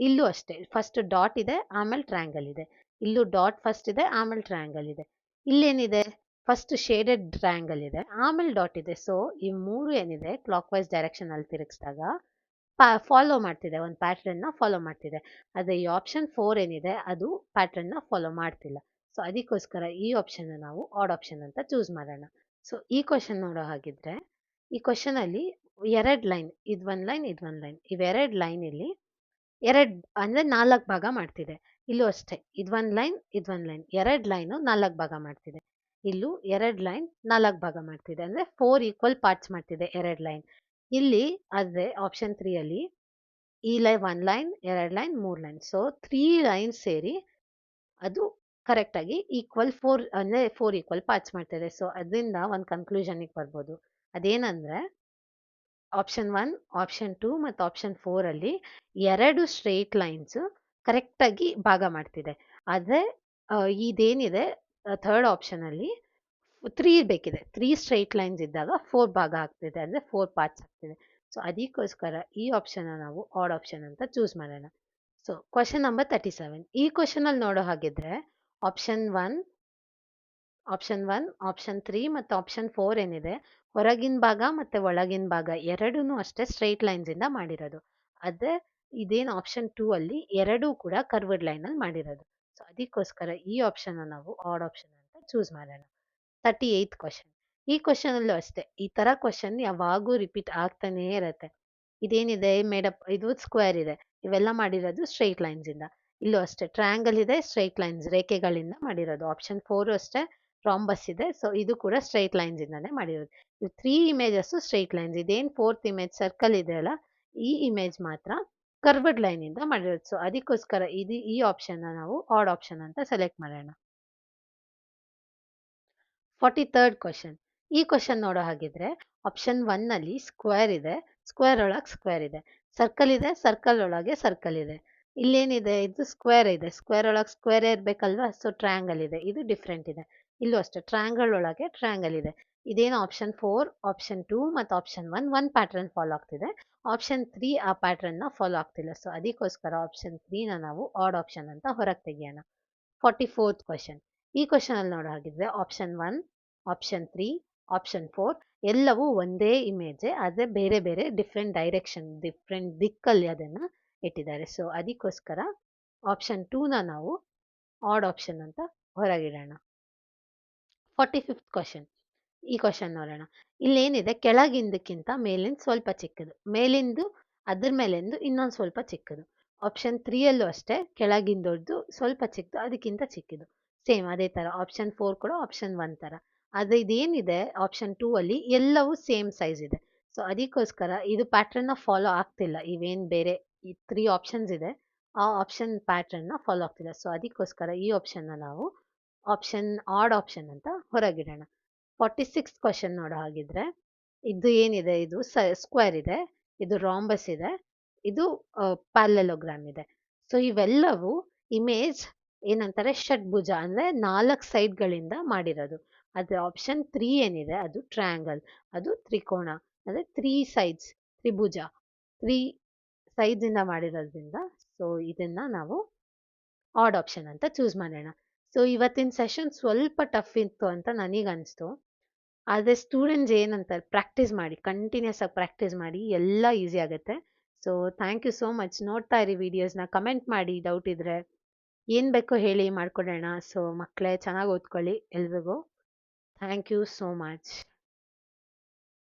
ಇಲ್ಲೂ ಅಷ್ಟೇ ಫಸ್ಟ್ ಡಾಟ್ ಇದೆ, ಆಮೇಲೆ ಟ್ರಯಾಂಗಲ್ ಇದೆ. ಇಲ್ಲೂ ಡಾಟ್ ಫಸ್ಟ್ ಇದೆ, ಆಮೇಲೆ ಟ್ರಯಾಂಗಲ್ ಇದೆ. ಇಲ್ಲೇನಿದೆ? ಫಸ್ಟ್ ಶೇಡೆಡ್ ಟ್ರಯಾಂಗಲ್ ಇದೆ, ಆಮೇಲೆ ಡಾಟ್ ಇದೆ. ಸೊ ಈ ಮೂರು ಏನಿದೆ ಕ್ಲಾಕ್ ವೈಸ್ ಡೈರೆಕ್ಷನ್ ಅಲ್ಲಿ ತಿರುಗಿಸಿದಾಗ ಫಾಲೋ ಮಾಡ್ತಿದೆ, ಒಂದು ಪ್ಯಾಟ್ರನ್ನ ಫಾಲೋ ಮಾಡ್ತಿದೆ. ಅದೇ ಈ ಆಪ್ಷನ್ ಫೋರ್ ಏನಿದೆ, ಅದು ಪ್ಯಾಟ್ರನ್ನ ಫಾಲೋ ಮಾಡ್ತಿಲ್ಲ. ಸೊ ಅದಕ್ಕೋಸ್ಕರ ಈ ಆಪ್ಷನ್ನ ನಾವು ಆಡ್ ಆಪ್ಷನ್ ಅಂತ ಚೂಸ್ ಮಾಡೋಣ. ಸೊ ಈ ಕ್ವಶನ್ ನೋಡೋ ಹಾಗಿದ್ರೆ, ಈ ಕ್ವಶನಲ್ಲಿ ಎರಡು ಲೈನ್ ಇದು ಒಂದು ಲೈನ್ ಇದು ಒಂದು ಲೈನ್ ಇವೆರಡು ಲೈನ್ ಇಲ್ಲಿ ಎರಡು, ಅಂದರೆ ನಾಲ್ಕು ಭಾಗ ಮಾಡ್ತಿದೆ. ಇಲ್ಲೂ ಅಷ್ಟೇ, ಇದು ಒಂದು ಲೈನ್ ಇದು ಒಂದು ಲೈನ್ ಎರಡು ಲೈನು ನಾಲ್ಕು ಭಾಗ ಮಾಡ್ತಿದೆ. ಇಲ್ಲೂ ಎರಡು ಲೈನ್ ನಾಲ್ಕು ಭಾಗ ಮಾಡ್ತಿದೆ. ಅಂದರೆ ಫೋರ್ ಈಕ್ವಲ್ ಪಾರ್ಟ್ಸ್ ಮಾಡ್ತಿದೆ ಎರಡು ಲೈನ್ ಇಲ್ಲಿ ಆದರೆ ಆಪ್ಷನ್ ತ್ರೀಯಲ್ಲಿ ಈ ಲೈನ್ ಒನ್ ಲೈನ್ ಎರಡು ಲೈನ್ ಮೂರು ಲೈನ್ ಸೊ ತ್ರೀ ಲೈನ್ ಸೇರಿ ಅದು ಕರೆಕ್ಟಾಗಿ ಈಕ್ವಲ್ ಫೋರ್ ಅಂದರೆ ಫೋರ್ ಈಕ್ವಲ್ ಪಾರ್ಟ್ಸ್ ಮಾಡ್ತಿದೆ. ಸೊ ಅದರಿಂದ ಒಂದು ಕನ್ಕ್ಲೂಷನಿಗೆ ಬರ್ಬೋದು. ಅದೇನಂದ್ರೆ ಆಪ್ಷನ್ ಒನ್ ಆಪ್ಷನ್ ಟೂ ಮತ್ತು ಆಪ್ಷನ್ ಫೋರಲ್ಲಿ ಎರಡು ಸ್ಟ್ರೇಟ್ ಲೈನ್ಸು ಕರೆಕ್ಟಾಗಿ ಭಾಗ ಮಾಡ್ತಿದೆ. ಆದರೆ ಇದೇನಿದೆ? ಥರ್ಡ್ ಆಪ್ಷನಲ್ಲಿ ತ್ರೀ ಬೇಕಿದೆ. ತ್ರೀ ಸ್ಟ್ರೈಟ್ ಲೈನ್ಸ್ ಇದ್ದಾಗ ಫೋರ್ ಭಾಗ ಆಗ್ತಿದೆ. ಅಂದರೆ ಫೋರ್ ಪಾರ್ಟ್ಸ್ ಆಗ್ತಿದೆ. ಸೊ ಅದಕ್ಕೋಸ್ಕರ ಈ ಆಪ್ಷನ್ನ ನಾವು ಆಡ್ ಆಪ್ಷನ್ ಅಂತ ಚೂಸ್ ಮಾಡೋಣ. So question number thirty seven ಈ ಕ್ವಶನಲ್ಲಿ ನೋಡೋ ಹಾಗಿದ್ರೆ option one option one option three ಮತ್ತು ಆಪ್ಷನ್ ಫೋರ್ ಏನಿದೆ? ಹೊರಗಿನ ಭಾಗ ಮತ್ತು ಒಳಗಿನ ಭಾಗ ಎರಡೂ ಅಷ್ಟೇ ಸ್ಟ್ರೈಟ್ ಲೈನ್ಸಿಂದ ಮಾಡಿರೋದು. ಅದೇ ಇದೇನು ಆಪ್ಷನ್ ಟೂ ಅಲ್ಲಿ ಎರಡೂ ಕೂಡ ಕರ್ವಡ್ ಲೈನಲ್ಲಿ ಮಾಡಿರೋದು. ಸೊ ಅದಕ್ಕೋಸ್ಕರ ಈ ಆಪ್ಷನ್ನ ನಾವು ಆಡ್ ಆಪ್ಷನ್ ಅಂತ ಚೂಸ್ ಮಾಡೋಣ. ತರ್ಟಿ ಏಯ್ತ್ ಕ್ವಶನ್ ಈ ಕ್ವಶನಲ್ಲೂ ಅಷ್ಟೇ, ಈ ಥರ ಕ್ವಶನ್ ಯಾವಾಗೂ ರಿಪೀಟ್ ಆಗ್ತಾನೇ ಇರುತ್ತೆ. ಇದೇನಿದೆ ಮೇಡಪ್ ಇದು ಸ್ಕ್ವೇರ್ ಇದೆ. ಇವೆಲ್ಲ ಮಾಡಿರೋದು ಸ್ಟ್ರೈಟ್ ಲೈನ್ಸಿಂದ ಇಲ್ಲೂ ಅಷ್ಟೇ ಟ್ರಯಾಂಗಲ್ ಇದೆ ಸ್ಟ್ರೈಟ್ ಲೈನ್ಸ್ ರೇಖೆಗಳಿಂದ ಮಾಡಿರೋದು. ಆಪ್ಷನ್ ಫೋರು ಅಷ್ಟೇ ರಾಂಬಸ್ ಇದೆ. ಸೊ ಇದು ಕೂಡ ಸ್ಟ್ರೈಟ್ ಲೈನ್ಸ್ ಇಂದಾನೆ ಮಾಡಿರೋದು. ಇದು ತ್ರೀ ಇಮೇಜಸ್ ಸ್ಟ್ರೈಟ್ ಲೈನ್ಸ್ ಇದೇನು ಫೋರ್ತ್ ಇಮೇಜ್ ಸರ್ಕಲ್ ಇದೆ ಅಲ್ಲ, ಈ ಇಮೇಜ್ ಮಾತ್ರ ಕರ್ವಡ್ ಲೈನ್ ಇಂದ ಮಾಡಿರೋದು. ಸೊ ಅದಕ್ಕೋಸ್ಕರ ಇದು ಈ ಆಪ್ಷನ್ ನಾವು ಆಡ್ ಆಪ್ಷನ್ ಅಂತ ಸೆಲೆಕ್ಟ್ ಮಾಡೋಣ. ಫಾರ್ಟಿ ತರ್ಡ್ ಕ್ವಶನ್ ಈ ಕ್ವಶನ್ ನೋಡೋ ಹಾಗಿದ್ರೆ ಆಪ್ಷನ್ ಒನ್ನಲ್ಲಿ ಸ್ಕ್ವೇರ್ ಇದೆ. ಸ್ಕ್ವೇರ್ ಒಳಗೆ ಸ್ಕ್ವೇರ್ ಇದೆ. ಸರ್ಕಲ್ ಇದೆ ಸರ್ಕಲ್ ಒಳಗೆ ಸರ್ಕಲ್ ಇದೆ. ಇಲ್ಲೇನಿದೆ? ಇದು ಸ್ಕ್ವೇರ್ ಇದೆ. ಸ್ಕ್ವೇರ್ ಒಳಗೆ ಸ್ಕ್ವೇರ್ ಇರಬೇಕಲ್ವಾ? ಸೊ ಟ್ರಯಾಂಗಲ್ ಇದೆ. ಇದು ಡಿಫ್ರೆಂಟ್ ಇದೆ. ಇಲ್ಲೂ ಅಷ್ಟೇ. ಟ್ರಯಾಂಗಲ್ ಒಳಗೆ ಟ್ರಯಾಂಗಲ್ ಇದೆ. ಇದೇನು ಆಪ್ಷನ್ ಫೋರ್ ಆಪ್ಷನ್ ಟೂ ಮತ್ತು option one one pattern follow ಆಗ್ತಿದೆ. ಆಪ್ಷನ್ ತ್ರೀ ಆ ಪ್ಯಾಟ್ರನ್ನ ಫಾಲೋ ಆಗ್ತಿಲ್ಲ. ಸೊ ಅದಕ್ಕೋಸ್ಕರ ಆಪ್ಷನ್ ತ್ರೀನ ನಾವು ಆಡ್ ಆಪ್ಷನ್ ಅಂತ ಹೊರಗೆ ತೆಗಿಯೋಣ. ಫಾರ್ಟಿ ಫೋರ್ತ್ ಕ್ವಶನ್ ಈ ಕ್ವಶನಲ್ಲಿ ನೋಡೋ ಹಾಗಿದ್ರೆ option one option three option four ಎಲ್ಲವೂ ಒಂದೇ ಇಮೇಜೆ ಆದರೆ ಬೇರೆ ಬೇರೆ ಡಿಫ್ರೆಂಟ್ ಡೈರೆಕ್ಷನ್ ಡಿಫ್ರೆಂಟ್ ದಿಕ್ಕಲ್ಲಿ ಅದನ್ನು ಇಟ್ಟಿದ್ದಾರೆ. ಸೊ ಅದಕ್ಕೋಸ್ಕರ ಆಪ್ಷನ್ ಟೂನ ನಾವು ಆಡ್ ಆಪ್ಷನ್ ಅಂತ ಹೊರಗಿಡೋಣ. ಫಾರ್ಟಿ ಫಿಫ್ತ್ ಕ್ವಶನ್ ಈ ಕ್ವಶನ್ ನೋಡೋಣ. ಇಲ್ಲೇನಿದೆ? ಕೆಳಗಿಂದಕ್ಕಿಂತ ಮೇಲಿಂದ ಸ್ವಲ್ಪ ಚಿಕ್ಕದು. ಮೇಲಿಂದು, ಅದ್ರ ಮೇಲಿಂದು ಇನ್ನೊಂದು ಸ್ವಲ್ಪ ಚಿಕ್ಕದು. ಆಪ್ಷನ್ ತ್ರೀಯಲ್ಲೂ ಅಷ್ಟೇ, ಕೆಳಗಿಂದೊಡ್ದು ಸ್ವಲ್ಪ ಚಿಕ್ಕದು ಅದಕ್ಕಿಂತ ಚಿಕ್ಕದು. ಸೇಮ್ ಅದೇ ಥರ ಆಪ್ಷನ್ ಫೋರ್ ಕೂಡ ಆಪ್ಷನ್ ಒನ್ ಥರ ಆದರೆ ಇದೇನಿದೆ? ಆಪ್ಷನ್ ಟೂ ಅಲ್ಲಿ ಎಲ್ಲವೂ ಸೇಮ್ ಸೈಜ್ ಇದೆ. ಸೊ ಅದಕ್ಕೋಸ್ಕರ ಇದು ಪ್ಯಾಟ್ರನ್ನ ಫಾಲೋ ಆಗ್ತಿಲ್ಲ. ಇವೇನು ಬೇರೆ ಈ ತ್ರೀ ಆಪ್ಷನ್ಸ್ ಇದೆ. ಆ ಆಪ್ಷನ್ ಪ್ಯಾಟ್ರನ್ನ ಫಾಲೋ ಆಗ್ತಿಲ್ಲ ಸೊ ಅದಕ್ಕೋಸ್ಕರ ಈ ಆಪ್ಷನ್ನ ನಾವು ಆಪ್ಷನ್ ಆಡ್ ಆಪ್ಷನ್ ಅಂತ ಹೊರಗಿಡೋಣ. ಫಾರ್ಟಿ ಸಿಕ್ಸ್ ಕ್ವಶನ್ ನೋಡೋ ಹಾಗಿದ್ರೆ. ಇದು ಏನಿದೆ? ಇದು ಸ್ಕ್ವೇರ್ ಇದೆ. ಇದು ರಾಂಬಸ್ ಇದೆ. ಇದು ಪ್ಯಾಲೆಲೋಗ್ರಾಮ್ ಇದೆ. ಸೊ ಇವೆಲ್ಲವೂ ಇಮೇಜ್ ಏನಂತಾರೆ? ಷಡ್ಭುಜ ಅಂದರೆ ನಾಲ್ಕು ಸೈಡ್ಗಳಿಂದ ಮಾಡಿರೋದು. ಅದು ಆಪ್ಷನ್ ತ್ರೀ ಏನಿದೆ? ಅದು ಟ್ರಯಾಂಗಲ್ ಅದು ತ್ರಿಕೋಣ ಅಂದರೆ ತ್ರೀ ಸೈಡ್ಸ್ ತ್ರಿಭುಜ. ತ್ರೀ ಸೈಡ್ಸಿಂದ ಮಾಡಿರೋದ್ರಿಂದ ಸೊ ಇದನ್ನು ನಾವು ಆಡ್ ಆಪ್ಷನ್ ಅಂತ ಚೂಸ್ ಮಾಡೋಣ. ಸೊ ಇವತ್ತಿನ ಸೆಷನ್ ಸ್ವಲ್ಪ ಟಫ್ ಇತ್ತು ಅಂತ ನನಗೆ ಅನಿಸ್ತು. ಆದರೆ ಸ್ಟೂಡೆಂಟ್ಸ್ ಏನಂತಾರೆ ಪ್ರಾಕ್ಟೀಸ್ ಮಾಡಿ ಕಂಟಿನ್ಯೂಸ್ ಆಗಿ ಪ್ರಾಕ್ಟೀಸ್ ಮಾಡಿ ಎಲ್ಲ ಈಸಿ ಆಗುತ್ತೆ. So thank you so much ನೋಡ್ತಾ ಇರಿ ವಿಡಿಯೋಸ್ನ ಕಮೆಂಟ್ ಮಾಡಿ ಡೌಟ್ ಇದ್ದರೆ ಏನು ಬೇಕೋ ಹೇಳಿ ಮಾಡ್ಕೊಡೋಣ. ಸೊ ಮಕ್ಕಳೇ ಚೆನ್ನಾಗಿ ಓದ್ಕೊಳ್ಳಿ ಎಲ್ರಿಗೂ. Thank you so much